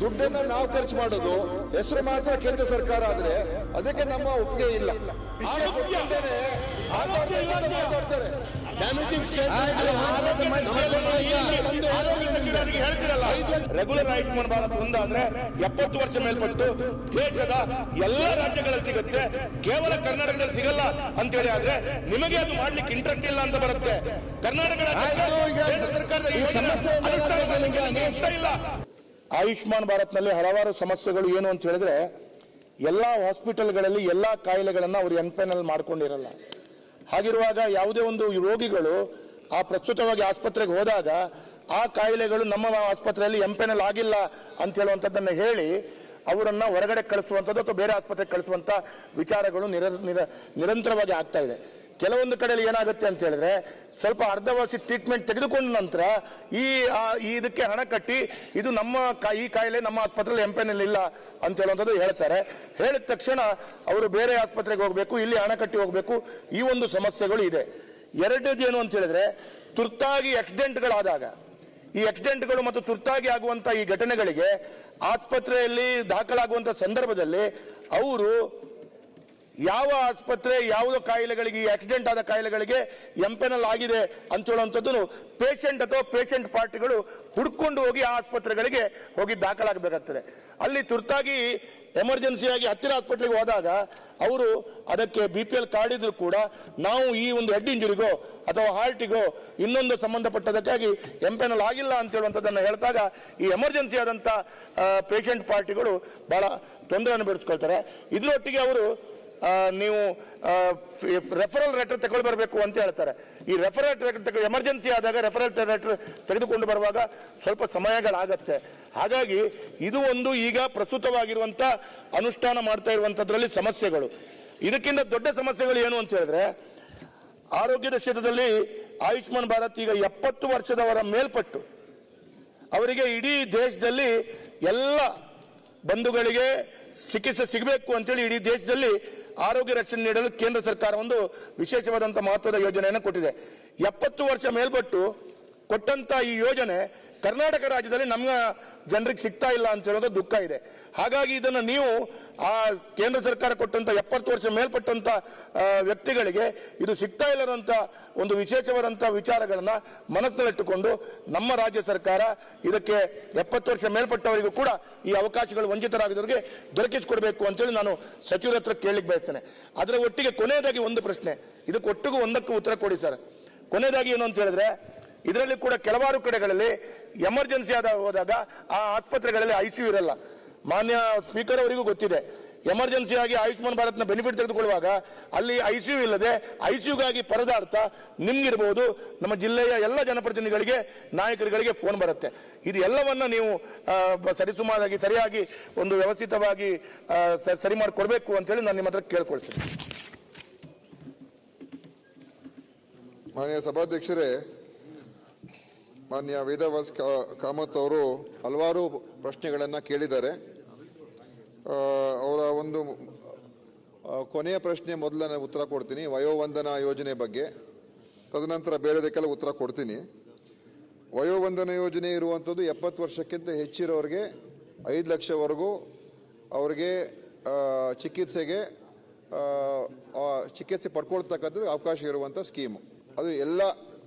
ದುಡ್ಡನ್ನ ನಾವು ಖರ್ಚು ಮಾಡೋದು ಹೆಸರು ಮಾತ್ರ ಕೇಂದ್ರ ಸರ್ಕಾರ ಆದ್ರೆ ಅದಕ್ಕೆ ನಮ್ಮ ಒಪ್ಪಿಗೆ ಇಲ್ಲ. ಮಾತಾಡ್ತಾರೆ ಮಾತಾಡ್ತಾರೆ. ಹೇಳ್ತಿರಲ್ಲ. ರೆಗ್ಯುಲರ್ ಆಯುಷ್ಮಾನ್ ಭಾರತ್ ಒಂದಾದ್ರೆ ಎಪ್ಪತ್ತು ವರ್ಷ ಮೇಲ್ಪಟ್ಟು ದೇಶದ ಎಲ್ಲ ರಾಜ್ಯಗಳಲ್ಲಿ ಸಿಗುತ್ತೆ. ಕೇವಲ ಕರ್ನಾಟಕದಲ್ಲಿ ಸಿಗಲ್ಲ ಅಂತ ಹೇಳಿ ಆದ್ರೆ ನಿಮಗೆ ಅದು ಮಾಡ್ಲಿಕ್ಕೆ ಇಂಟ್ರೆಸ್ಟ್ ಇಲ್ಲ ಅಂತ ಬರುತ್ತೆ. ಕರ್ನಾಟಕ ಸರ್ಕಾರದ ಈ ಸಮಸ್ಯೆ ಇಲ್ಲ. ಆಯುಷ್ಮಾನ್ ಭಾರತ್ನಲ್ಲಿ ಹಲವಾರು ಸಮಸ್ಯೆಗಳು ಏನು ಅಂತ ಹೇಳಿದ್ರೆ, ಎಲ್ಲ ಹಾಸ್ಪಿಟಲ್ಗಳಲ್ಲಿ ಎಲ್ಲ ಕಾಯಿಲೆಗಳನ್ನ ಅವರು ಎನ್ಪೆನಲ್ ಮಾಡ್ಕೊಂಡಿರಲ್ಲ. ಹಾಗಿರುವಾಗ ಯಾವುದೇ ಒಂದು ರೋಗಿಗಳು ಆ ಪ್ರಸ್ತುತವಾಗಿ ಆಸ್ಪತ್ರೆಗೆ ಹೋದಾಗ, ಆ ಕಾಯಿಲೆಗಳು ನಮ್ಮ ಆಸ್ಪತ್ರೆಯಲ್ಲಿ ಎಂಪೆನಲ್ ಆಗಿಲ್ಲ ಅಂತ ಹೇಳುವಂಥದ್ದನ್ನು ಹೇಳಿ ಅವರನ್ನ ಹೊರಗಡೆ ಕಳಿಸುವಂಥದ್ದು ಅಥವಾ ಬೇರೆ ಆಸ್ಪತ್ರೆಗೆ ಕಳಿಸುವಂತ ವಿಚಾರಗಳು ನಿರ, ನಿರ- ನಿರಂತರವಾಗಿ ಆಗ್ತಾ ಇದೆ. ಕೆಲವೊಂದು ಕಡೆಯಲ್ಲಿ ಏನಾಗುತ್ತೆ ಅಂತ ಹೇಳಿದ್ರೆ ಸ್ವಲ್ಪ ಅರ್ಧವಾಸಿ ಟ್ರೀಟ್ಮೆಂಟ್ ತೆಗೆದುಕೊಂಡ ನಂತರ ಈ ಇದಕ್ಕೆ ಹಣ ಕಟ್ಟಿ ಇದು ನಮ್ಮ ಈ ಕಾಯಿಲೆ ನಮ್ಮ ಆಸ್ಪತ್ರೆಯಲ್ಲಿ ಎಂಪೆನಲ್ಲಿ ಇಲ್ಲ ಅಂತ ಹೇಳುವಂಥದ್ದು ಹೇಳ್ತಾರೆ. ಹೇಳಿದ ತಕ್ಷಣ ಅವರು ಬೇರೆ ಆಸ್ಪತ್ರೆಗೆ ಹೋಗಬೇಕು, ಇಲ್ಲಿ ಹಣ ಕಟ್ಟಿ ಹೋಗಬೇಕು, ಈ ಒಂದು ಸಮಸ್ಯೆಗಳು ಇದೆ. ಎರಡನೇದು ಏನು ಅಂತ ಹೇಳಿದ್ರೆ ತುರ್ತಾಗಿ ಆಕ್ಸಿಡೆಂಟ್ಗಳಾದಾಗ ಈ ಆಕ್ಸಿಡೆಂಟ್ಗಳು ಮತ್ತು ತುರ್ತಾಗಿ ಆಗುವಂತ ಈ ಘಟನೆಗಳಿಗೆ ಆಸ್ಪತ್ರೆಯಲ್ಲಿ ದಾಖಲಾಗುವಂತ ಸಂದರ್ಭದಲ್ಲಿ ಅವರು ಯಾವ ಆಸ್ಪತ್ರೆ, ಯಾವುದೋ ಕಾಯಿಲೆಗಳಿಗೆ, ಈ ಆಕ್ಸಿಡೆಂಟ್ ಆದ ಕಾಯಿಲೆಗಳಿಗೆ ಎಂಪೆನಲ್ ಆಗಿದೆ ಅಂತ ಹೇಳುವಂಥದ್ದು ಪೇಷಂಟ್ ಅಥವಾ ಪೇಷಂಟ್ ಪಾರ್ಟಿಗಳು ಹುಡ್ಕೊಂಡು ಹೋಗಿ ಆ ಆಸ್ಪತ್ರೆಗಳಿಗೆ ಹೋಗಿ ದಾಖಲಾಗಬೇಕಾಗ್ತದೆ. ಅಲ್ಲಿ ತುರ್ತಾಗಿ ಎಮರ್ಜೆನ್ಸಿಯಾಗಿ ಹತ್ತಿರ ಹಾಸ್ಪಿಟ್ಲಿಗೆ ಹೋದಾಗ ಅವರು ಅದಕ್ಕೆ ಬಿ ಪಿ ಎಲ್ ಕಾರ್ಡ್ ಇದ್ರು ಕೂಡ ನಾವು ಈ ಒಂದು ಹೆಡ್ ಇಂಜುರಿಗೋ ಅಥವಾ ಹಾರ್ಟಿಗೋ ಇನ್ನೊಂದು ಸಂಬಂಧಪಟ್ಟದಕ್ಕಾಗಿ ಎಂಪೆನಲ್ ಆಗಿಲ್ಲ ಅಂತ ಹೇಳುವಂಥದ್ದನ್ನು ಹೇಳಿದಾಗ ಈ ಎಮರ್ಜೆನ್ಸಿ ಆದಂಥ ಪೇಷಂಟ್ ಪಾರ್ಟಿಗಳು ಬಹಳ ತೊಂದರೆಯನ್ನು ಬಿಡಿಸ್ಕೊಳ್ತಾರೆ ಇದರೊಟ್ಟಿಗೆ ಅವರು ನೀವು ರೆಫರಲ್ ಲೆಟರ್ ತಗೊಂಡು ಬರಬೇಕು ಅಂತ ಹೇಳ್ತಾರೆ. ಈ ರೆಫರಲ್ ಎಮರ್ಜೆನ್ಸಿ ಆದಾಗ ರೆಫರಲ್ ಲೆಟರ್ ತೆಗೆದುಕೊಂಡು ಬರುವಾಗ ಸ್ವಲ್ಪ ಸಮಯಗಳಾಗತ್ತೆ. ಹಾಗಾಗಿ ಇದು ಒಂದು ಈಗ ಪ್ರಸ್ತುತವಾಗಿರುವಂತ ಅನುಷ್ಠಾನ ಮಾಡ್ತಾ ಇರುವಂತದ್ರಲ್ಲಿ ಸಮಸ್ಯೆಗಳು. ಇದಕ್ಕಿಂತ ದೊಡ್ಡ ಸಮಸ್ಯೆಗಳು ಏನು ಅಂತ ಹೇಳಿದ್ರೆ, ಆರೋಗ್ಯದ ಕ್ಷೇತ್ರದಲ್ಲಿ ಆಯುಷ್ಮಾನ್ ಭಾರತ್ ಈಗ ಎಪ್ಪತ್ತು ವರ್ಷದವರ ಮೇಲ್ಪಟ್ಟು ಅವರಿಗೆ ಇಡೀ ದೇಶದಲ್ಲಿ ಎಲ್ಲ ಬಂಧುಗಳಿಗೆ ಚಿಕಿತ್ಸೆ ಸಿಗಬೇಕು ಅಂತೇಳಿ ಇಡೀ ದೇಶದಲ್ಲಿ ಆರೋಗ್ಯ ರಕ್ಷಣೆ ನೀಡಲು ಕೇಂದ್ರ ಸರ್ಕಾರ ಒಂದು ವಿಶೇಷವಾದಂತಹ ಮಹತ್ವದ ಯೋಜನೆಯನ್ನು ಕೊಟ್ಟಿದೆ. ಎಪ್ಪತ್ತು ವರ್ಷ ಮೇಲ್ಪಟ್ಟು ಕೊಟ್ಟಂತ ಈ ಯೋಜನೆ ಕರ್ನಾಟಕ ರಾಜ್ಯದಲ್ಲಿ ನಮ್ಮ ಜನರಿಗೆ ಸಿಗ್ತಾ ಇಲ್ಲ ಅಂತ ಹೇಳೋದು ದುಃಖ ಇದೆ. ಹಾಗಾಗಿ ಇದನ್ನು ನೀವು ಆ ಕೇಂದ್ರ ಸರ್ಕಾರ ಕೊಟ್ಟಂತ ಎಪ್ಪತ್ತು ವರ್ಷ ಮೇಲ್ಪಟ್ಟಂತ ವ್ಯಕ್ತಿಗಳಿಗೆ ಇದು ಸಿಗ್ತಾ ಇಲ್ಲದಂತ ಒಂದು ವಿಶೇಷವಾದಂಥ ವಿಚಾರಗಳನ್ನ ಮನಸ್ಸಿನಲ್ಲಿಟ್ಟುಕೊಂಡು ನಮ್ಮ ರಾಜ್ಯ ಸರ್ಕಾರ ಇದಕ್ಕೆ ಎಪ್ಪತ್ತು ವರ್ಷ ಮೇಲ್ಪಟ್ಟವರಿಗೂ ಕೂಡ ಈ ಅವಕಾಶಗಳು ವಂಚಿತರಾಗಿದ್ದವರಿಗೆ ದೊರಕಿಸಿಕೊಡಬೇಕು ಅಂತೇಳಿ ನಾನು ಸಚಿವರ ಹತ್ರ ಕೇಳಲಿಕ್ಕೆ ಬಯಸ್ತೇನೆ. ಅದರ ಒಟ್ಟಿಗೆ ಕೊನೆಯದಾಗಿ ಒಂದು ಪ್ರಶ್ನೆ. ಇದಕ್ಕೆ ಒಟ್ಟಿಗೂ ಒಂದಕ್ಕೂ ಉತ್ತರ ಕೊಡಿ ಸರ್. ಕೊನೆಯದಾಗಿ ಏನು ಅಂತ ಹೇಳಿದ್ರೆ, ಇದರಲ್ಲಿ ಕೂಡ ಕೆಲವಾರು ಕಡೆಗಳಲ್ಲಿ ಎಮರ್ಜೆನ್ಸಿ ಆದ ಹೋದಾಗ ಆ ಆಸ್ಪತ್ರೆಗಳಲ್ಲಿ ಐ ಸಿ ಯು ಇರಲ್ಲ. ಮಾನ್ಯ ಸ್ಪೀಕರ್ ಅವರಿಗೂ ಗೊತ್ತಿದೆ. ಎಮರ್ಜೆನ್ಸಿ ಆಗಿ ಆಯುಷ್ಮಾನ್ ಭಾರತ್ನ ಬೆನಿಫಿಟ್ ತೆಗೆದುಕೊಳ್ಳುವಾಗ ಅಲ್ಲಿ ಐ ಸಿ ಯು ಇಲ್ಲದೆ ಐ ಸಿ ಯುಗಾಗಿ ಪರದಾರ್ಥ ನಿಮ್ಗಿರ್ಬೋದು, ನಮ್ಮ ಜಿಲ್ಲೆಯ ಎಲ್ಲ ಜನಪ್ರತಿನಿಧಿಗಳಿಗೆ, ನಾಯಕರುಗಳಿಗೆ ಫೋನ್ ಬರುತ್ತೆ. ಇದು ಎಲ್ಲವನ್ನ ನೀವು ಸರಿಸುಮಾರಾಗಿ, ಸರಿಯಾಗಿ ಒಂದು ವ್ಯವಸ್ಥಿತವಾಗಿ ಸರಿ ಮಾಡಿಕೊಡ್ಬೇಕು ಅಂತೇಳಿ ನಾನು ನಿಮ್ಮ ಹತ್ರ ಕೇಳ್ಕೊಳ್ತೀನಿ. ಮಾನ್ಯ ಸಭಾಧ್ಯಕ್ಷರೇ ಮಾನ್ಯ ವೇದವಾಸ್ ಕಾಮತ್ ಅವರು ಹಲವಾರು ಪ್ರಶ್ನೆಗಳನ್ನು ಕೇಳಿದ್ದಾರೆ. ಅವರ ಒಂದು ಕೊನೆಯ ಪ್ರಶ್ನೆ ಮೊದಲ ನಾನು ಉತ್ತರ ಕೊಡ್ತೀನಿ. ವಯೋವಂದನಾ ಯೋಜನೆ ಬಗ್ಗೆ. ತದನಂತರ ಬೇರೆದಕ್ಕೆಲ್ಲ ಉತ್ತರ ಕೊಡ್ತೀನಿ. ವಯೋವಂದನ ಯೋಜನೆ ಇರುವಂಥದ್ದು ಎಪ್ಪತ್ತು ವರ್ಷಕ್ಕಿಂತ ಹೆಚ್ಚಿರೋರಿಗೆ ಐದು ಲಕ್ಷವರೆಗೂ ಅವರಿಗೆ ಚಿಕಿತ್ಸೆಗೆ ಚಿಕಿತ್ಸೆ ಪಡ್ಕೊಳ್ತಕ್ಕಂಥದ್ದು ಅವಕಾಶ ಇರುವಂಥ ಸ್ಕೀಮು. ಅದು ಎಲ್ಲ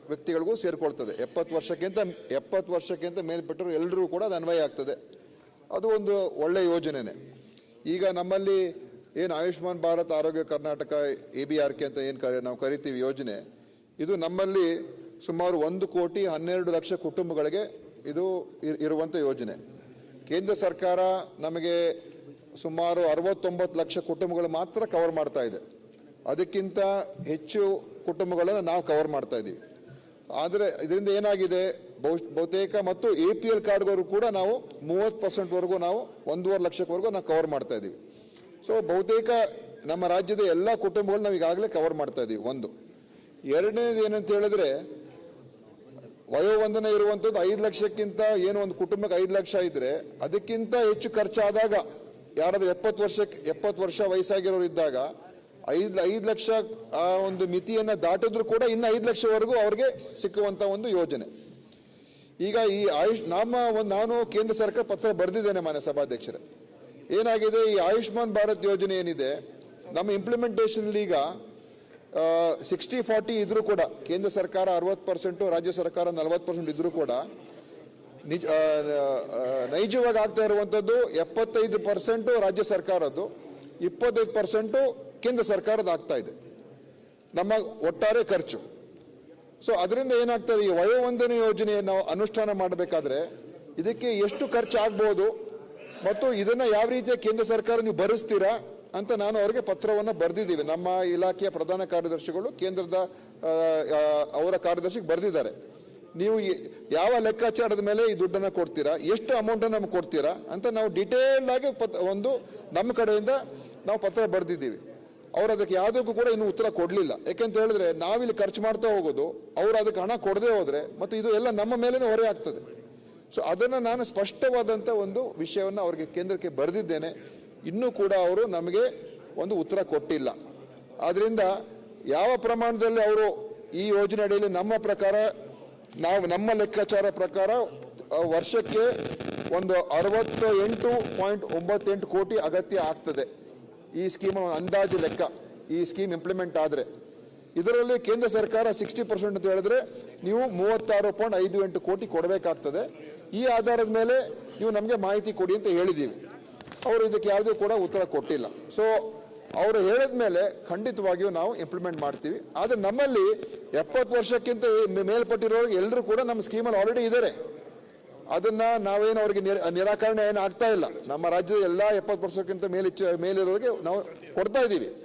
ವ್ಯಕ್ತಿಗಳಿಗೂ ಸೇರಿಕೊಳ್ತದೆ. ಎಪ್ಪತ್ತು ವರ್ಷಕ್ಕಿಂತ ಎಪ್ಪತ್ತು ವರ್ಷಕ್ಕಿಂತ ಮೇಲ್ಪಟ್ಟರು ಎಲ್ಲರೂ ಕೂಡ ಅದು ಅನ್ವಯ ಆಗ್ತದೆ. ಅದು ಒಂದು ಒಳ್ಳೆಯ ಯೋಜನೆನೇ. ಈಗ ನಮ್ಮಲ್ಲಿ ಏನು Ayushman Bharat, Arogya Karnataka, A B R K ಅಂತ ಏನು ಕರಿ, ನಾವು ಕರಿತೀವಿ ಯೋಜನೆ, ಇದು ನಮ್ಮಲ್ಲಿ ಸುಮಾರು ಒಂದು ಕೋಟಿ ಹನ್ನೆರಡು ಲಕ್ಷ ಕುಟುಂಬಗಳಿಗೆ ಇದು ಇರ್- ಇರುವಂಥ ಯೋಜನೆ. ಕೇಂದ್ರ ಸರ್ಕಾರ ನಮಗೆ ಸುಮಾರು ಅರವತ್ತೊಂಬತ್ತು ಲಕ್ಷ ಕುಟುಂಬಗಳು ಮಾತ್ರ ಕವರ್ ಮಾಡ್ತಾ ಇದೆ. ಅದಕ್ಕಿಂತ ಹೆಚ್ಚು ಕುಟುಂಬಗಳನ್ನು ನಾವು ಕವರ್ ಮಾಡ್ತಾ ಇದ್ದೀವಿ ಆದರೆ ಇದರಿಂದ ಏನಾಗಿದೆ? ಬಹು- ಬಹುತೇಕ ಮತ್ತು ಎ ಪಿ ಎಲ್ ಕಾರ್ಡ್ಗಳು ಕೂಡ ನಾವು ಮೂವತ್ತು ಪರ್ಸೆಂಟ್ವರೆಗೂ ನಾವು ಒಂದೂವರೆ ಲಕ್ಷಕ್ಕವರೆಗೂ ನಾವು ಕವರ್ ಮಾಡ್ತಾ ಇದ್ದೀವಿ ಸೊ ಬಹುತೇಕ ನಮ್ಮ ರಾಜ್ಯದ ಎಲ್ಲ ಕುಟುಂಬಗಳು ನಾವು ಈಗಾಗಲೇ ಕವರ್ ಮಾಡ್ತಾ ಇದ್ದೀವಿ ಒಂದು. ಎರಡನೇದು ಏನಂತ ಹೇಳಿದ್ರೆ, ವಯೋವಂದನೆ ಇರುವಂಥದ್ದು ಐದು ಲಕ್ಷಕ್ಕಿಂತ ಏನು ಒಂದು ಕುಟುಂಬಕ್ಕೆ ಐದು ಲಕ್ಷ ಇದ್ರೆ ಅದಕ್ಕಿಂತ ಹೆಚ್ಚು ಖರ್ಚಾದಾಗ, ಯಾರಾದರೂ ಎಪ್ಪತ್ತು ವರ್ಷಕ್ಕೆ, ಎಪ್ಪತ್ತು ವರ್ಷ ವಯಸ್ಸಾಗಿರೋರು ಇದ್ದಾಗ ಐದು ಐದು ಲಕ್ಷ ಆ ಒಂದು ಮಿತಿಯನ್ನು ದಾಟಿದ್ರು ಕೂಡ ಇನ್ನು ಐದು ಲಕ್ಷವರೆಗೂ ಅವ್ರಿಗೆ ಸಿಕ್ಕುವಂಥ ಒಂದು ಯೋಜನೆ. ಈಗ ಈ ಆಯುಷ್, ನಮ್ಮ ಒಂದು, ನಾನು ಕೇಂದ್ರ ಸರ್ಕಾರ ಪತ್ರ ಬರೆದಿದ್ದೇನೆ ಮಾನ್ಯ ಸಭಾಧ್ಯಕ್ಷರೇ. ಏನಾಗಿದೆ, ಈ ಆಯುಷ್ಮಾನ್ ಭಾರತ್ ಯೋಜನೆ ಏನಿದೆ, ನಮ್ಮ ಇಂಪ್ಲಿಮೆಂಟೇಷನ್ ಈಗ ಸಿಕ್ಸ್ಟಿ ಫಾರ್ಟಿ ಇದ್ರೂ ಕೂಡ, ಕೇಂದ್ರ ಸರ್ಕಾರ ಅರವತ್ತು ಪರ್ಸೆಂಟು ರಾಜ್ಯ ಸರ್ಕಾರ ನಲವತ್ತು ಪರ್ಸೆಂಟ್ ಇದ್ರೂ ಕೂಡ, ನಿಜ ನೈಜವಾಗಿ ಆಗ್ತಾ ಇರುವಂಥದ್ದು ಎಪ್ಪತ್ತೈದು ಪರ್ಸೆಂಟು ರಾಜ್ಯ ಸರ್ಕಾರದ್ದು, ಇಪ್ಪತ್ತೈದು ಪರ್ಸೆಂಟು ಕೇಂದ್ರ ಸರ್ಕಾರದ ಆಗ್ತಾ ಇದೆ. ನಮ್ಮ ಒಟ್ಟಾರೆ ಖರ್ಚು. ಸೊ ಅದರಿಂದ ಏನಾಗ್ತದೆ ಈ ವಯೋವಂದನೆ ಯೋಜನೆಯನ್ನು ಅನುಷ್ಠಾನ ಮಾಡಬೇಕಾದ್ರೆ ಇದಕ್ಕೆ ಎಷ್ಟು ಖರ್ಚು ಆಗ್ಬೋದು ಮತ್ತು ಇದನ್ನು ಯಾವ ರೀತಿಯ ಕೇಂದ್ರ ಸರ್ಕಾರ ನೀವು ಭರಿಸ್ತೀರಾ ಅಂತ ನಾನು ಅವರಿಗೆ ಪತ್ರವನ್ನು ಬರೆದಿದ್ದೀವಿ. ನಮ್ಮ ಇಲಾಖೆಯ ಪ್ರಧಾನ ಕಾರ್ಯದರ್ಶಿಗಳು ಕೇಂದ್ರದ ಅವರ ಕಾರ್ಯದರ್ಶಿಗೆ ಬರೆದಿದ್ದಾರೆ. ನೀವು ಯಾವ ಲೆಕ್ಕಾಚಾರದ ಮೇಲೆ ಈ ದುಡ್ಡನ್ನು ಕೊಡ್ತೀರಾ, ಎಷ್ಟು ಅಮೌಂಟನ್ನು ನಮ್ಗೆ ಕೊಡ್ತೀರಾ ಅಂತ ನಾವು ಡಿಟೇಲ್ ಆಗಿ ಪತ್- ಒಂದು ನಮ್ಮ ಕಡೆಯಿಂದ ನಾವು ಪತ್ರ ಬರೆದಿದ್ದೀವಿ. ಅವ್ರು ಅದಕ್ಕೆ ಯಾವುದಕ್ಕೂ ಕೂಡ ಇನ್ನೂ ಉತ್ತರ ಕೊಡಲಿಲ್ಲ. ಯಾಕೆಂತ ಹೇಳಿದ್ರೆ ನಾವಿಲ್ಲಿ ಖರ್ಚು ಮಾಡ್ತಾ ಹೋಗೋದು, ಅವ್ರು ಅದಕ್ಕೆ ಹಣ ಕೊಡದೆ ಹೋದ್ರೆ ಮತ್ತು ಇದು ಎಲ್ಲ ನಮ್ಮ ಮೇಲೇ ಹೊರೆ ಆಗ್ತದೆ. ಸೊ ಅದನ್ನು ನಾನು ಸ್ಪಷ್ಟವಾದಂಥ ಒಂದು ವಿಷಯವನ್ನು ಅವರಿಗೆ ಕೇಂದ್ರಕ್ಕೆ ಬರೆದಿದ್ದೇನೆ. ಇನ್ನೂ ಕೂಡ ಅವರು ನಮಗೆ ಒಂದು ಉತ್ತರ ಕೊಟ್ಟಿಲ್ಲ. ಆದ್ದರಿಂದ ಯಾವ ಪ್ರಮಾಣದಲ್ಲಿ ಅವರು ಈ ಯೋಜನೆ ಅಡಿಯಲ್ಲಿ ನಮ್ಮ ಪ್ರಕಾರ, ನಾವು ನಮ್ಮ ಲೆಕ್ಕಾಚಾರ ಪ್ರಕಾರ ವರ್ಷಕ್ಕೆ ಒಂದು ಅರವತ್ತ ಎಂಟು ಪಾಯಿಂಟ್ ಒಂಬತ್ತೆಂಟು ಕೋಟಿ ಅಗತ್ಯ ಆಗ್ತದೆ. ಈ ಸ್ಕೀಮ್ ಅಂದಾಜು ಲೆಕ್ಕ, ಈ ಸ್ಕೀಮ್ ಇಂಪ್ಲಿಮೆಂಟ್ ಆದರೆ. ಇದರಲ್ಲಿ ಕೇಂದ್ರ ಸರ್ಕಾರ ಸಿಕ್ಸ್ಟಿ ಪರ್ಸೆಂಟ್ ಅಂತ ಹೇಳಿದ್ರೆ ನೀವು ಮೂವತ್ತಾರು ಪಾಯಿಂಟ್ ಐದು ಎಂಟು ಕೋಟಿ ಕೊಡಬೇಕಾಗ್ತದೆ. ಈ ಆಧಾರದ ಮೇಲೆ ನೀವು ನಮಗೆ ಮಾಹಿತಿ ಕೊಡಿ ಅಂತ ಹೇಳಿದ್ದೀವಿ ಅವರು ಇದಕ್ಕೆ ಯಾವುದೂ ಕೂಡ ಉತ್ತರ ಕೊಟ್ಟಿಲ್ಲ. ಸೊ ಅವರು ಹೇಳಿದ ಮೇಲೆ ಖಂಡಿತವಾಗಿಯೂ ನಾವು ಇಂಪ್ಲಿಮೆಂಟ್ ಮಾಡ್ತೀವಿ. ಆದರೆ ನಮ್ಮಲ್ಲಿ ಎಪ್ಪತ್ತು ವರ್ಷಕ್ಕಿಂತ ಮೇಲ್ಪಟ್ಟಿರೋರಿಗೆ ಮೇಲ್ಪಟ್ಟಿರೋರು ಎಲ್ಲರೂ ಕೂಡ ನಮ್ಮ ಸ್ಕೀಮಲ್ಲಿ ಆಲ್ರೆಡಿ ಇದ್ದಾರೆ ಅದನ್ನ ನಾವೇನು ಅವರಿಗೆ ನಿರ- ನಿರಾಕರಣೆ ಏನು ಆಗ್ತಾ ಇಲ್ಲ. ನಮ್ಮ ರಾಜ್ಯದ ಎಲ್ಲ ಎಪ್ಪತ್ತು ವರ್ಷಕ್ಕಿಂತ ಮೇಲಿಚ್ಚ ಮೇಲಿರೋರಿಗೆ ನಾವು ಕೊಡ್ತಾ ಇದ್ದೀವಿ.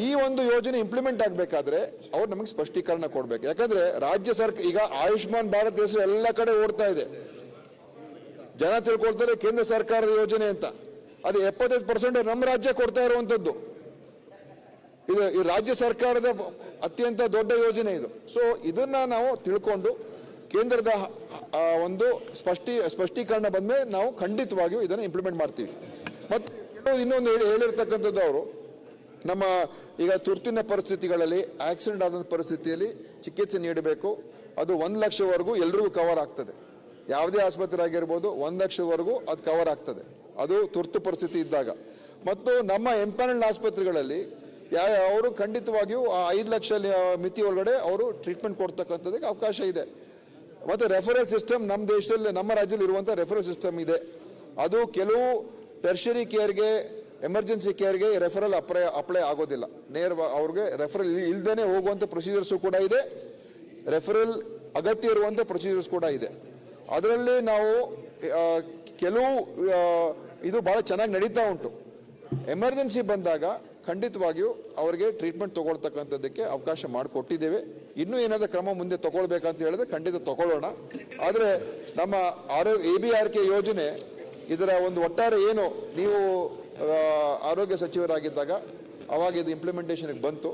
ಈ ಒಂದು ಯೋಜನೆ ಇಂಪ್ಲಿಮೆಂಟ್ ಆಗಬೇಕಾದ್ರೆ ಅವ್ರು ನಮಗೆ ಸ್ಪಷ್ಟೀಕರಣ ಕೊಡಬೇಕು. ಯಾಕಂದ್ರೆ ರಾಜ್ಯ ಸರ್ಕಾರ ಈಗ ಆಯುಷ್ಮಾನ್ ಭಾರತ್ ದೇಶ ಎಲ್ಲ ಕಡೆ ಓಡ್ತಾ ಇದೆ. ಜನ ತಿಳ್ಕೊಳ್ತಾರೆ ಕೇಂದ್ರ ಸರ್ಕಾರದ ಯೋಜನೆ ಅಂತ. ಅದು ಎಪ್ಪತ್ತೈದು ಪರ್ಸೆಂಟ್ ನಮ್ಮ ರಾಜ್ಯ ಕೊಡ್ತಾ ಇರುವಂತದ್ದು ಇದು ಈ ರಾಜ್ಯ ಸರ್ಕಾರದ ಅತ್ಯಂತ ದೊಡ್ಡ ಯೋಜನೆ ಇದು. ಸೊ ಇದನ್ನ ನಾವು ತಿಳ್ಕೊಂಡು ಕೇಂದ್ರದ ಒಂದು ಸ್ಪಷ್ಟಿ, ಸ್ಪಷ್ಟೀಕರಣ ಬಂದ್ಮೇಲೆ ನಾವು ಖಂಡಿತವಾಗಿಯೂ ಇದನ್ನು ಇಂಪ್ಲಿಮೆಂಟ್ ಮಾಡ್ತೀವಿ. ಮತ್ತು ಇನ್ನೊಂದು ಹೇಳಿ, ಹೇಳಿರ್ತಕ್ಕಂಥದ್ದು ಅವರು, ನಮ್ಮ ಈಗ ತುರ್ತಿನ ಪರಿಸ್ಥಿತಿಗಳಲ್ಲಿ ಆಕ್ಸಿಡೆಂಟ್ ಆದಂಥ ಪರಿಸ್ಥಿತಿಯಲ್ಲಿ ಚಿಕಿತ್ಸೆ ನೀಡಬೇಕು. ಅದು ಒಂದು ಲಕ್ಷವರೆಗೂ ಎಲ್ರಿಗೂ ಕವರ್ ಆಗ್ತದೆ. ಯಾವುದೇ ಆಸ್ಪತ್ರೆ ಆಗಿರ್ಬೋದು ಒಂದು ಲಕ್ಷವರೆಗೂ ಅದು ಕವರ್ ಆಗ್ತದೆ. ಅದು ತುರ್ತು ಪರಿಸ್ಥಿತಿ ಇದ್ದಾಗ. ಮತ್ತು ನಮ್ಮ ಎಂಪ್ಯಾನಲ್ಡ್ ಆಸ್ಪತ್ರೆಗಳಲ್ಲಿ, ಯಾವ, ಅವರು ಖಂಡಿತವಾಗಿಯೂ ಆ ಐದು ಲಕ್ಷ ಮಿತಿ ಒಳಗಡೆ ಅವರು ಟ್ರೀಟ್ಮೆಂಟ್ ಕೊಡ್ತಕ್ಕಂಥದ್ದಕ್ಕೆ ಅವಕಾಶ ಇದೆ. ಮತ್ತು ರೆಫರಲ್ ಸಿಸ್ಟಮ್ ನಮ್ಮ ದೇಶದಲ್ಲಿ, ನಮ್ಮ ರಾಜ್ಯದಲ್ಲಿ ಇರುವಂಥ ರೆಫರಲ್ ಸಿಸ್ಟಮ್ ಇದೆ. ಅದು ಕೆಲವು ಟೆರ್ಷರಿ ಕೇರ್ಗೆ ಎಮರ್ಜೆನ್ಸಿ ಕೇರ್ಗೆ ರೆಫರಲ್ ಅಪ್ಲೈ ಅಪ್ಲೈ ಆಗೋದಿಲ್ಲ. ನೇರ ಅವ್ರಿಗೆ ರೆಫರಲ್ ಇಲ್ದೇ ಹೋಗುವಂಥ ಪ್ರೊಸೀಜರ್ಸು ಕೂಡ ಇದೆ. ರೆಫರಲ್ ಅಗತ್ಯ ಇರುವಂಥ ಪ್ರೊಸೀಜರ್ಸ್ ಕೂಡ ಇದೆ. ಅದರಲ್ಲಿ ನಾವು ಕೆಲವು ಇದು ಭಾಳ ಚೆನ್ನಾಗಿ ನಡೀತಾ ಉಂಟು. ಎಮರ್ಜೆನ್ಸಿ ಬಂದಾಗ ಖಂಡಿತವಾಗಿಯೂ ಅವರಿಗೆ ಟ್ರೀಟ್ಮೆಂಟ್ ತಗೊಳ್ತಕ್ಕಂಥದ್ದಕ್ಕೆ ಅವಕಾಶ ಮಾಡಿಕೊಟ್ಟಿದ್ದೇವೆ. ಇನ್ನೂ ಏನಾದರೂ ಕ್ರಮ ಮುಂದೆ ತಗೊಳ್ಬೇಕಂತ ಹೇಳಿದ್ರೆ ಖಂಡಿತ ತಗೊಳ್ಳೋಣ. ಆದರೆ ನಮ್ಮ ಆರೋಗ್ಯ ಎ ಬಿ ಆರ್ ಕೆ ಯೋಜನೆ ಇದರ ಒಂದು ಒಟ್ಟಾರೆ ಏನು ನೀವು ಆರೋಗ್ಯ ಸಚಿವರಾಗಿದ್ದಾಗ ಅವಾಗ ಇದು ಇಂಪ್ಲಿಮೆಂಟೇಷನ್ಗೆ ಬಂತು.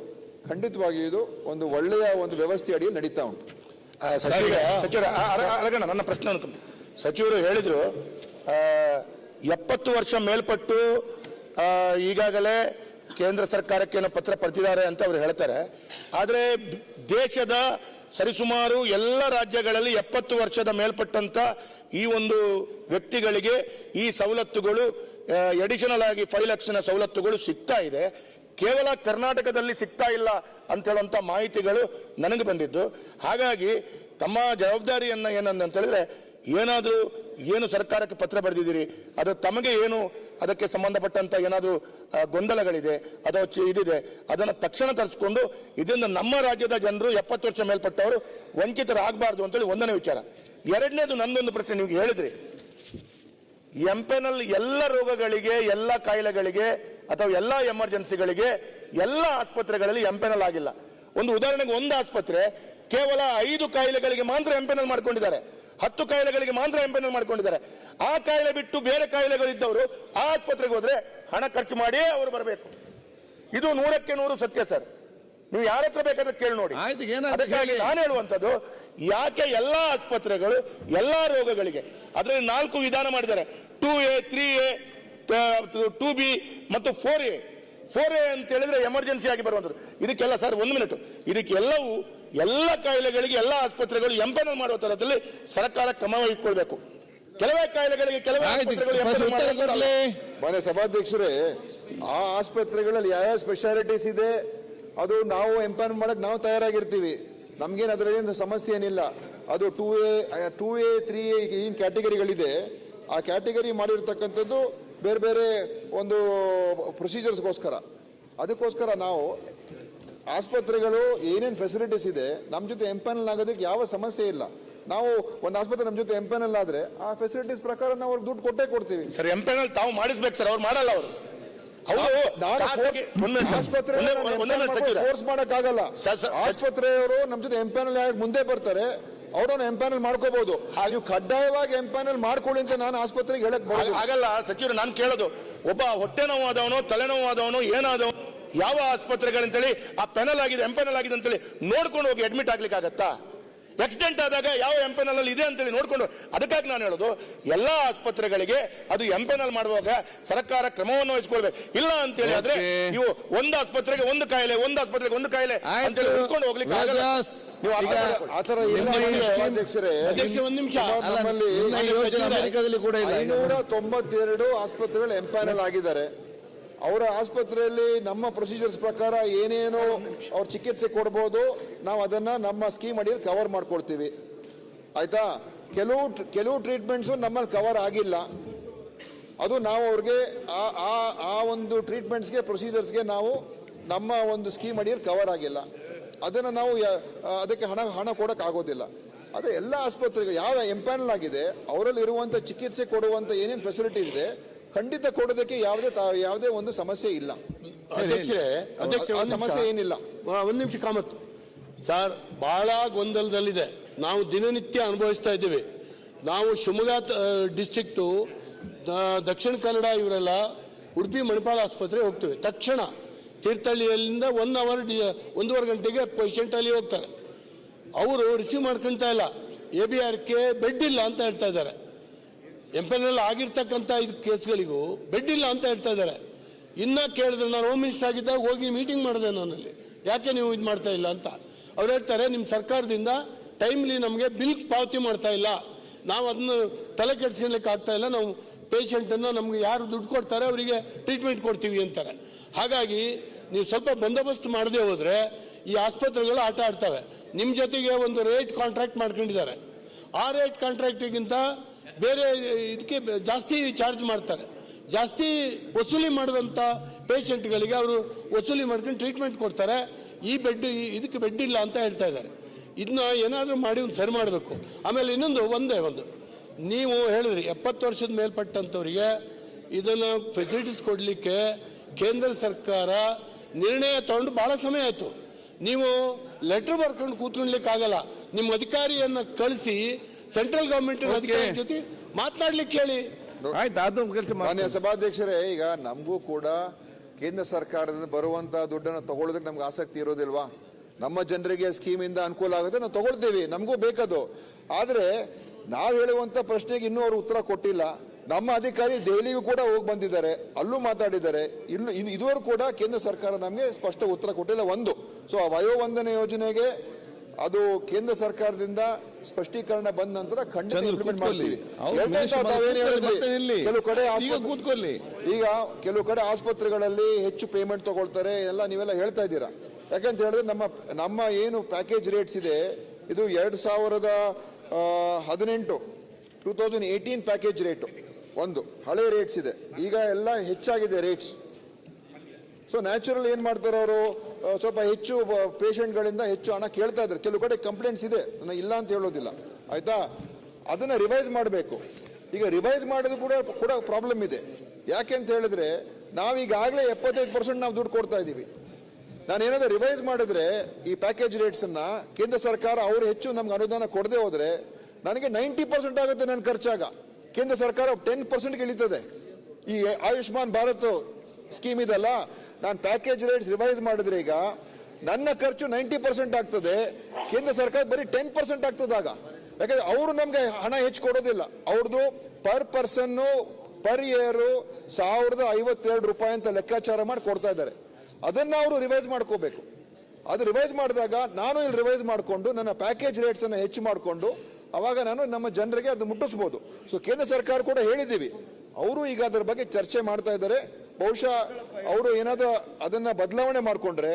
ಖಂಡಿತವಾಗಿಯೂ ಇದು ಒಂದು ಒಳ್ಳೆಯ ಒಂದು ವ್ಯವಸ್ಥೆ ಅಡಿಯಲ್ಲಿ ನಡೀತಾ ಉಂಟು. ಸಚಿವರ ನನ್ನ ಪ್ರಶ್ನೆ ಸಚಿವರು ಹೇಳಿದರು ಎಪ್ಪತ್ತು ವರ್ಷ ಮೇಲ್ಪಟ್ಟು ಈಗಾಗಲೇ ಕೇಂದ್ರ ಸರ್ಕಾರಕ್ಕೆ ಏನೋ ಪತ್ರ ಪಡೆದಿದ್ದಾರೆ ಅಂತ ಅವರು ಹೇಳ್ತಾರೆ. ಆದರೆ ದೇಶದ ಸರಿಸುಮಾರು ಎಲ್ಲ ರಾಜ್ಯಗಳಲ್ಲಿ ಎಪ್ಪತ್ತು ವರ್ಷದ ಮೇಲ್ಪಟ್ಟಂತ ಈ ಒಂದು ವ್ಯಕ್ತಿಗಳಿಗೆ ಈ ಸವಲತ್ತುಗಳು ಎಡಿಷನಲ್ ಆಗಿ ಫೈವ್ ಲಕ್ಷನ ಸವಲತ್ತುಗಳು ಸಿಗ್ತಾ ಇದೆ. ಕೇವಲ ಕರ್ನಾಟಕದಲ್ಲಿ ಸಿಗ್ತಾ ಇಲ್ಲ ಅಂತ ಹೇಳುವಂತ ಮಾಹಿತಿಗಳು ನನಗೆ ಬಂದಿದ್ದು. ಹಾಗಾಗಿ ತಮ್ಮ ಜವಾಬ್ದಾರಿಯನ್ನ ಏನಂತ ಹೇಳಿದ್ರೆ, ಏನಾದರೂ ಏನು ಸರ್ಕಾರಕ್ಕೆ ಪತ್ರ ಬರೆದಿದ್ದೀರಿ, ಅದು ತಮಗೆ ಏನು ಅದಕ್ಕೆ ಸಂಬಂಧಪಟ್ಟಂತ ಏನಾದರೂ ಗೊಂದಲಗಳಿದೆ ಅಥವಾ ಚಿ- ಇದಿದೆ, ಅದನ್ನು ತಕ್ಷಣ ತರಿಸ್ಕೊಂಡು ಇದರಿಂದ ನಮ್ಮ ರಾಜ್ಯದ ಜನರು ಎಪ್ಪತ್ತು ವರ್ಷ ಮೇಲ್ಪಟ್ಟವರು ವಂಚಿತರಾಗಬಾರ್ದು ಅಂತೇಳಿ ಒಂದನೇ ವಿಚಾರ. ಎರಡನೇದು ನಂದೊಂದು ಪ್ರಶ್ನೆ ನೀವು ಹೇಳಿದ್ರಿ. ಎಂಪೆನಲ್ಲಿ ಎಲ್ಲ ರೋಗಗಳಿಗೆ, ಎಲ್ಲ ಕಾಯಿಲೆಗಳಿಗೆ ಅಥವಾ ಎಲ್ಲ ಎಮರ್ಜೆನ್ಸಿಗಳಿಗೆ ಎಲ್ಲ ಆಸ್ಪತ್ರೆಗಳಲ್ಲಿ ಎಂಪೆನಲ್ ಆಗಿಲ್ಲ. ಒಂದು ಉದಾಹರಣೆಗೆ ಒಂದು ಆಸ್ಪತ್ರೆ ಕೇವಲ ಐದು ಕಾಯಿಲೆಗಳಿಗೆ ಮಾತ್ರ ಎಂಪೆನಲ್ ಮಾಡ್ಕೊಂಡಿದ್ದಾರೆ. ಹತ್ತು ಕಾಯಿಲೆಗಳಿಗೆ ಮಾತ್ರ ಎಂಪೆನಲ್ ಮಾಡ್ಕೊಂಡಿದ್ದಾರೆ. ಆ ಕಾಯಿಲೆ ಬಿಟ್ಟು ಬೇರೆ ಕಾಯಿಲೆಗಳು ಇದ್ದವರು ಆ ಆಸ್ಪತ್ರೆಗೆ ಹೋದ್ರೆ ಹಣ ಖರ್ಚು ಮಾಡಿಯೇ ಅವರು ಬರಬೇಕು. ಇದು ನೂರಕ್ಕೆ ನೂರು ಸತ್ಯ ಸರ್. ನೀವು ಯಾರ ಹತ್ರ ಬೇಕಾದ್ರೆ ಕೇಳಿ ನೋಡಿ. ಅದಕ್ಕಾಗಿ. ನಾನು ಹೇಳುವಂತದ್ದು ಯಾಕೆ ಎಲ್ಲಾ ಆಸ್ಪತ್ರೆಗಳು ಎಲ್ಲಾ ರೋಗಗಳಿಗೆ ಅದರಲ್ಲಿ ನಾಲ್ಕು ವಿಧಾನ ಮಾಡಿದ್ದಾರೆ. Two A three A two B ಮತ್ತು ಫೋರ್ ಎ. ಫೋರ್ ಎ ಅಂತ ಹೇಳಿದ್ರೆ ಎಮರ್ಜೆನ್ಸಿ ಆಗಿ ಬರುವಂಥದ್ದು. ಇದಕ್ಕೆಲ್ಲ ಸರ್ ಒಂದು ಮಿನಿಟ್. ಇದಕ್ಕೆಲ್ಲವೂ ಎಲ್ಲ ಕಾಯಿಲೆಗಳಿಗೆ ಎಲ್ಲ ಆಸ್ಪತ್ರೆಗಳು ಎಂಪನಲ್ ಮಾಡುವ ತರದಲ್ಲಿ ಸರ್ಕಾರ ಕ್ರಮ ವಹಿಸಿಕೊಳ್ಬೇಕು. ಕೆಲವೇ ಕಾಯಿಲೆಗಳಿಗೆ ಕೆಲವೇ ಮನೆ ಸಭಾಧ್ಯಕ್ಷರೇ ಆ ಆಸ್ಪತ್ರೆಗಳಲ್ಲಿ ಯಾವ ಸ್ಪೆಷಾಲಿಟೀಸ್ ಇದೆ ಅದು ನಾವು ಎಂಪನ್ ಮಾಡಕ್ ನಾವು ತಯಾರಾಗಿರ್ತೀವಿ. ನಮ್ಗೇನು ಅದರಲ್ಲಿ ಸಮಸ್ಯೆ ಏನಿಲ್ಲ. ಅದು two A two A three A ಏನು ಕ್ಯಾಟಗರಿಗಳಿದೆ ಆ ಕ್ಯಾಟಗರಿ ಮಾಡಿರ್ತಕ್ಕಂಥದ್ದು ಬೇರೆ ಬೇರೆ ಒಂದು ಪ್ರೊಸೀಜರ್ಸ್ಗೋಸ್ಕರ ಅದಕ್ಕೋಸ್ಕರ ನಾವು ಆಸ್ಪತ್ರೆಗಳು ಏನೇನು ಫೆಸಿಲಿಟೀಸ್ ಇದೆ ನಮ್ಮ ಜೊತೆ ಎಂಪನಲ್ ಆಗೋದಕ್ಕೆ ಯಾವ ಸಮಸ್ಯೆ ಇಲ್ಲ. ನಾವು ಒಂದು ಆಸ್ಪತ್ರೆ ನಮ್ಮ ಜೊತೆ ಎಂಪನಲ್ ಆದ್ರೆ ಆ ಫೆಸಿಲಿಟೀಸ್ ಪ್ರಕಾರ ನಾವು ಅವ್ರಿಗೆ ದುಡ್ಡು ಕೊಟ್ಟೇ ಕೊಡ್ತೀವಿ. ಸರ್ ಎಂಪನಲ್ ತಾವು ಮಾಡಿಸ್ಬೇಕು ಸರ್ ಅವ್ರು ಮಾಡಲ್ಲ ಅವರು. ಫೋರ್ಸ್ ಮಾಡಕ್ಕಾಗಲ್ಲ. ಆಸ್ಪತ್ರೆಯವರು ನಮ್ ಜೊತೆ ಎಂಪ್ಯಾನಲ್ ಯಾಕೆ ಮುಂದೆ ಬರ್ತಾರೆ ಅವರನ್ನು ಎಂಪ್ಯಾನಲ್ ಮಾಡ್ಕೋಬಹುದು. ನೀವು ಕಡ್ಡಾಯವಾಗಿ ಎಂಪ್ಯಾನಲ್ ಮಾಡ್ಕೊಳ್ಳಿ ಅಂತ ನಾನು ಆಸ್ಪತ್ರೆಗೆ ಹೇಳಕ್ ಆಗಲ್ಲ ಸಚಿವರು ನಾನು ಕೇಳೋದು ಒಬ್ಬ ಹೊಟ್ಟೆ ನೋವು ಆದವನು ತಲೆನೋವು ಆದವನು ಏನಾದವನು ಯಾವ ಆಸ್ಪತ್ರೆಗಳಂತೇಳಿ ಆ ಪೆನಲ್ ಆಗಿದೆ ಎಂಪೆನಲ್ ಆಗಿದೆ ಅಂತೇಳಿ ನೋಡ್ಕೊಂಡು ಹೋಗಿ ಅಡ್ಮಿಟ್ ಆಗ್ಲಿಕ್ಕೆ ಆಗತ್ತಾ ಆಕ್ಸಿಡೆಂಟ್ ಆದಾಗ ಯಾವ ಎಂಪೆನಲ್ ಅಲ್ಲಿ ಇದೆ ಅಂತೇಳಿ ನೋಡ್ಕೊಂಡು ಅದಕ್ಕಾಗಿ ನಾನು ಹೇಳೋದು ಎಲ್ಲಾ ಆಸ್ಪತ್ರೆಗಳಿಗೆ ಅದು ಎಂಪೆನಲ್ ಮಾಡುವಾಗ ಸರ್ಕಾರ ಕ್ರಮವನ್ನು ವಹಿಸ್ಕೊಳ್ಬೇಕು. ಇಲ್ಲ ಅಂತೇಳಿ ಆದ್ರೆ. ನೀವು ಒಂದು ಆಸ್ಪತ್ರೆಗೆ ಒಂದು ಕಾಯಿಲೆ ಒಂದು ಆಸ್ಪತ್ರೆಗೆ ಒಂದು ಕಾಯಿಲೆ. ಅಂತೇಳಿ ಹುಡ್ಕೊಂಡು ಹೋಗ್ಲಿಕ್ಕೆ ಆಗಲ್ಲ. ನೀವು ಆತರ ಇಲ್ಲ ನಿಮ್ಮ ಮಾನ್ಯ ಈ ಸಭಾಧ್ಯಕ್ಷರೇ ಅಧ್ಯಕ್ಷ ಒಂದ್ ನಿಮಿಷ. ಅಲ್ಲ, ನಮ್ಮಲ್ಲಿ ಈ ಯೋಜನೆ ಅಮೆರಿಕದಲ್ಲಿ ಕೂಡ ಇಲ್ಲ. ಐನೂರ ತೊಂಬತ್ತೆರಡು ಆಸ್ಪತ್ರೆಗಳು ಎಂಪ್ಯಾನಲ್ ಆಗಿದ್ದಾರೆ. ಅವರ ಆಸ್ಪತ್ರೆಯಲ್ಲಿ ನಮ್ಮ ಪ್ರೊಸೀಜರ್ಸ್ ಪ್ರಕಾರ ಏನೇನು ಅವ್ರ ಚಿಕಿತ್ಸೆ ಕೊಡ್ಬೋದು, ನಾವು ಅದನ್ನ ನಮ್ಮ ಸ್ಕೀಮ್ ಅಡಿಯಲ್ಲಿ ಕವರ್ ಮಾಡ್ಕೊಳ್ತೀವಿ. ಆಯಿತಾ? ಕೆಲವು ಕೆಲವು ಟ್ರೀಟ್ಮೆಂಟ್ಸು ನಮ್ಮಲ್ಲಿ ಕವರ್ ಆಗಿಲ್ಲ. ಅದು ನಾವು ಅವ್ರಿಗೆ ಆ, ಆ- ಒಂದು ಟ್ರೀಟ್ಮೆಂಟ್ಸ್ಗೆ ಪ್ರೊಸೀಜರ್ಸ್ಗೆ ನಾವು ನಮ್ಮ ಒಂದು ಸ್ಕೀಮ್ ಅಡಿಯಲ್ಲಿ ಕವರ್ ಆಗಿಲ್ಲ. ಅದನ್ನು ನಾವು ಅದಕ್ಕೆ ಹಣ ಹಣ ಕೊಡೋಕ್ಕಾಗೋದಿಲ್ಲ ಅದೇ ಎಲ್ಲ ಆಸ್ಪತ್ರೆಗಳು, ಯಾವ ಎಂಪ್ಯಾನಲ್ ಆಗಿದೆ ಅವರಲ್ಲಿ ಇರುವಂಥ ಚಿಕಿತ್ಸೆ ಕೊಡುವಂಥ ಏನೇನು ಫೆಸಿಲಿಟಿ ಇದೆ ಖಂಡಿತ ಕೊಡೋದಕ್ಕೆ ಯಾವುದೇ ಯಾವುದೇ ಒಂದು ಸಮಸ್ಯೆ ಇಲ್ಲ. ಅಧ್ಯಕ್ಷರೇ ಅಧ್ಯಕ್ಷರೇ ಸಮಸ್ಯೆ ಏನಿಲ್ಲ. ಒಂದು ನಿಮಿಷ ಕಾಮತ್ತು ಸರ್ ಬಹಳ ಗೊಂದಲದಲ್ಲಿದೆ. ನಾವು ದಿನನಿತ್ಯ ಅನುಭವಿಸ್ತಾ ಇದ್ದೀವಿ. ನಾವು ಶಿವಮೊಗ್ಗ ಡಿಸ್ಟ್ರಿಕ್ಟು ದಕ್ಷಿಣ ಕನ್ನಡ ಇವರೆಲ್ಲ ಉಡುಪಿ ಮಣಿಪಾಲ ಆಸ್ಪತ್ರೆ ಹೋಗ್ತೇವೆ. ತಕ್ಷಣ ತೀರ್ಥಹಳ್ಳಿಯಲ್ಲಿಂದ ಒನ್ ಅವರ್ ಒಂದೂವರೆ ಗಂಟೆಗೆ ಪೇಷಂಟ್ ಅಲ್ಲಿ ಹೋಗ್ತಾರೆ. ಅವರು ರಿಸೀವ್ ಮಾಡ್ಕೊಳ್ತಾ ಇಲ್ಲ. A B R K bed ಇಲ್ಲ ಅಂತ ಹೇಳ್ತಾ ಇದ್ದಾರೆ. ಎಂಪೆನಲ್ಲಿ ಆಗಿರ್ತಕ್ಕಂಥ ಇದು ಕೇಸ್ಗಳಿಗೂ ಬೆಡ್ ಇಲ್ಲ ಅಂತ ಹೇಳ್ತಾ ಇದ್ದಾರೆ. ಇನ್ನ ಕೇಳಿದ್ರೆ ನಾನು ಹೋಮ್ ಮಿನಿಸ್ಟರ್ ಆಗಿದ್ದಾಗ ಹೋಗಿ ಮೀಟಿಂಗ್ ಮಾಡಿದೆ ನಾನಲ್ಲಿ ಯಾಕೆ ನೀವು ಇದು ಮಾಡ್ತಾ ಇಲ್ಲ ಅಂತ? ಅವ್ರು ಹೇಳ್ತಾರೆ ನಿಮ್ಮ ಸರ್ಕಾರದಿಂದ ಟೈಮ್ಲಿ ನಮಗೆ ಬಿಲ್ ಪಾವತಿ ಮಾಡ್ತಾ ಇಲ್ಲ. ನಾವು ಅದನ್ನು ತಲೆ ಕೆಡಿಸ್ಕೊಳ್ಲಿಕ್ಕೆ ಆಗ್ತಾ ಇಲ್ಲ. ನಾವು ಪೇಷಂಟನ್ನು ನಮ್ಗೆ ಯಾರು ದುಡ್ಡು ಕೊಡ್ತಾರೆ ಅವರಿಗೆ ಟ್ರೀಟ್ಮೆಂಟ್ ಕೊಡ್ತೀವಿ ಅಂತಾರೆ. ಹಾಗಾಗಿ ನೀವು ಸ್ವಲ್ಪ ಬಂದೋಬಸ್ತ್ ಮಾಡದೆ ಹೋದರೆ ಈ ಆಸ್ಪತ್ರೆಗಳು ಆಟ ಆಡ್ತವೆ. ನಿಮ್ಮ ಜೊತೆಗೆ ಒಂದು ರೇಟ್ ಕಾಂಟ್ರಾಕ್ಟ್ ಮಾಡ್ಕೊಂಡಿದ್ದಾರೆ. ಆ ರೇಟ್ ಕಾಂಟ್ರಾಕ್ಟಿಗಿಂತ ಬೇರೆ ಇದಕ್ಕೆ ಜಾಸ್ತಿ ಚಾರ್ಜ್ ಮಾಡ್ತಾರೆ. ಜಾಸ್ತಿ ವಸೂಲಿ ಮಾಡುವಂಥ ಪೇಷಂಟ್ಗಳಿಗೆ ಅವರು ವಸೂಲಿ ಮಾಡ್ಕೊಂಡು ಟ್ರೀಟ್ಮೆಂಟ್ ಕೊಡ್ತಾರೆ. ಈ ಬೆಡ್ ಇದಕ್ಕೆ ಬೆಡ್ ಇಲ್ಲ ಅಂತ ಹೇಳ್ತಾ ಇದ್ದಾರೆ. ಇದನ್ನ ಏನಾದರೂ ಮಾಡಿ ಒಂದು ಸರಿ ಮಾಡಬೇಕು. ಆಮೇಲೆ ಇನ್ನೊಂದು, ಒಂದೇ ಒಂದು. ನೀವು ಹೇಳಿದ್ರಿ, ಎಪ್ಪತ್ತು ವರ್ಷದ ಮೇಲ್ಪಟ್ಟಂಥವ್ರಿಗೆ ಇದನ್ನು ಫೆಸಿಲಿಟೀಸ್ ಕೊಡಲಿಕ್ಕೆ ಕೇಂದ್ರ ಸರ್ಕಾರ ನಿರ್ಣಯ ತಗೊಂಡು ಭಾಳ ಸಮಯ ಆಯಿತು. ನೀವು ಲೆಟ್ರ್ ಬರ್ಕೊಂಡು ಕೂತ್ಕೊಳ್ಲಿಕ್ಕೆ ಆಗಲ್ಲ ನಿಮ್ಮ ಅಧಿಕಾರಿಯನ್ನು ಕಳಿಸಿ ಸೆಂಟ್ರಲ್ ಗವರ್ಮೆಂಟ್ ಅಧಿಕಾರಿ ಜೊತೆ ಮಾತನಾಡ್ಲಿಕ್ಕೆ ಹೇಳಿ ಆಯ್ತು ಅದು ಕೆಲಸ ಮಾನ್ಯ ಸಭಾಧ್ಯಕ್ಷರೇ ಈಗ ನಮಗೂ ಕೂಡ ಕೇಂದ್ರ ಸರ್ಕಾರದಿಂದ ಬರುವಂತ ದುಡ್ಡನ್ನು ತಗೊಳ್ಳೋದಕ್ಕೆ ನಮ್ಗೆ ಆಸಕ್ತಿ ಇರೋದಿಲ್ವಾ? ನಮ್ಮ ಜನರಿಗೆ ಸ್ಕೀಮಿಂದ ಅನುಕೂಲ ಆಗುತ್ತೆ ನಾವು ತಗೊಳ್ತೀವಿ ನಮಗೂ ಬೇಕದು. ಆದ್ರೆ ನಾವು ಹೇಳುವಂತ ಪ್ರಶ್ನೆಗೆ ಇನ್ನೂ ಅವರು ಉತ್ತರ ಕೊಟ್ಟಿಲ್ಲ. ನಮ್ಮ ಅಧಿಕಾರಿ ದೆಹಲಿಗೂ ಕೂಡ ಹೋಗಿ ಬಂದಿದ್ದಾರೆ ಅಲ್ಲೂ ಮಾತಾಡಿದ್ದಾರೆ. ಇನ್ನು ಇನ್ನು ಇದುವರೆಗೂ ಕೂಡ ಕೇಂದ್ರ ಸರ್ಕಾರ ನಮಗೆ ಸ್ಪಷ್ಟ ಉತ್ತರ ಕೊಟ್ಟಿಲ್ಲ ಒಂದು. ಸೊ ಆ ವಯೋವಂದನೆ ಯೋಜನೆಗೆ ಅದು ಕೇಂದ್ರ ಸರ್ಕಾರದಿಂದ ಸ್ಪಷ್ಟೀಕರಣ ಬಂದ ನಂತರ ಖಂಡಿತ ಇಂಪ್ಲಿಮೆಂಟ್. ಮಾಡ್ತೀವಿ. ಕೆಲವು ಕಡೆ ಕೂತ್ಕೊಳ್ಳಿ. ಈಗ ಕೆಲವು ಕಡೆ ಆಸ್ಪತ್ರೆಗಳಲ್ಲಿ ಹೆಚ್ಚು ಪೇಮೆಂಟ್ ತಗೊಳ್ತಾರೆ. ಎಲ್ಲ ನೀವೆಲ್ಲ ಹೇಳ್ತಾ ಇದ್ದೀರಾ? ಯಾಕಂತ ಹೇಳಿದ್ರೆ ನಮ್ಮ ನಮ್ಮ ಏನು ಪ್ಯಾಕೇಜ್ ರೇಟ್ಸ್ ಇದೆ ಇದು ಎರಡು ಸಾವಿರದ ಹದಿನೆಂಟು two thousand eighteen package rate ಒಂದು. ಹಳೆ ರೇಟ್ಸ್ ಇದೆ. ಈಗ ಎಲ್ಲ ಹೆಚ್ಚಾಗಿದೆ ರೇಟ್ಸ್ ಸೊ ನ್ಯಾಚುರಲ್ ಏನ್ ಮಾಡ್ತಾರೆ ಅವರು ಸ್ವಲ್ಪ ಹೆಚ್ಚು ಪೇಷಂಟ್ಗಳಿಂದ ಹೆಚ್ಚು ಹಣ ಕೇಳ್ತಾ ಇದ್ದಾರೆ. ಕೆಲವು ಕಡೆ ಕಂಪ್ಲೇಂಟ್ಸ್ ಇದೆ. ನಾನು ಇಲ್ಲ ಅಂತ ಹೇಳೋದಿಲ್ಲ. ಆಯಿತಾ? ಅದನ್ನು ರಿವೈಸ್ ಮಾಡಬೇಕು. ಈಗ ರಿವೈಸ್ ಮಾಡೋದು ಕೂಡ ಕೂಡ ಪ್ರಾಬ್ಲಮ್ ಇದೆ. ಯಾಕೆ ಅಂತ ಹೇಳಿದ್ರೆ, ನಾವೀಗಾಗಲೇ ಎಪ್ಪತ್ತೈದು ಪರ್ಸೆಂಟ್ ನಾವು ದುಡ್ಡು ಕೊಡ್ತಾ ಇದ್ದೀವಿ. ನಾನು ಏನಾದರೂ ರಿವೈಸ್ ಮಾಡಿದ್ರೆ, ಈ ಪ್ಯಾಕೇಜ್ ರೇಟ್ಸನ್ನು ಕೇಂದ್ರ ಸರ್ಕಾರ ಅವರು ಹೆಚ್ಚು ನಮ್ಗೆ ಅನುದಾನ ಕೊಡದೆ ಹೋದರೆ, ನನಗೆ ನೈಂಟಿ ಪರ್ಸೆಂಟ್ ಆಗುತ್ತೆ ನನ್ನ ಖರ್ಚಾಗ. ಕೇಂದ್ರ ಸರ್ಕಾರ ಟೆನ್ ಪರ್ಸೆಂಟ್ಗೆ ಇಳಿತದೆ. ಈ ಆಯುಷ್ಮಾನ್ ಭಾರತ್ ಸ್ಕೀಮ್ ಇದಲ್ಲ ನಾನು ಪ್ಯಾಕೇಜ್ ರೇಟ್ಸ್ ರಿವೈಸ್ ಮಾಡಿದ್ರೆ ಈಗ ನನ್ನ ಖರ್ಚು ನೈಂಟಿ ಪರ್ಸೆಂಟ್ ಆಗ್ತದೆ. ಕೇಂದ್ರ ಸರ್ಕಾರ ಬರೀ ಟೆನ್ ಪರ್ಸೆಂಟ್ ಆಗ್ತದಾಗ ಯಾಕಂದ್ರೆ ಅವರು ನಮಗೆ ಹಣ ಹೆಚ್ಚು ಕೊಡೋದಿಲ್ಲ. ಅವ್ರದ್ದು ಪರ್ ಪರ್ಸನ್ನು ಪರ್ ಇಯರು ಸಾವಿರದ ಐವತ್ತೆರಡು ರೂಪಾಯಿ ಅಂತ ಲೆಕ್ಕಾಚಾರ ಮಾಡಿ ಕೊಡ್ತಾ ಇದ್ದಾರೆ. ಅದನ್ನ ಅವರು ರಿವೈಸ್ ಮಾಡ್ಕೋಬೇಕು. ಅದು ರಿವೈಸ್ ಮಾಡಿದಾಗ ನಾನು ಇಲ್ಲಿ ರಿವೈಸ್ ಮಾಡಿಕೊಂಡು ನನ್ನ ಪ್ಯಾಕೇಜ್ ರೇಟ್ಸ್ ಅನ್ನು ಹೆಚ್ಚು ಮಾಡಿಕೊಂಡು ಅವಾಗ ನಾನು ನಮ್ಮ ಜನರಿಗೆ ಅದು ಮುಟ್ಟಿಸ್ಬೋದು. ಸೊ ಕೇಂದ್ರ ಸರ್ಕಾರ ಕೂಡ ಹೇಳಿದ್ದೀವಿ. ಅವರು ಈಗ ಅದರ ಬಗ್ಗೆ ಚರ್ಚೆ ಮಾಡ್ತಾ ಇದ್ದಾರೆ. ಬಹುಶಃ ಅವರು ಏನಾದರೂ ಅದನ್ನ ಬದಲಾವಣೆ ಮಾಡಿಕೊಂಡ್ರೆ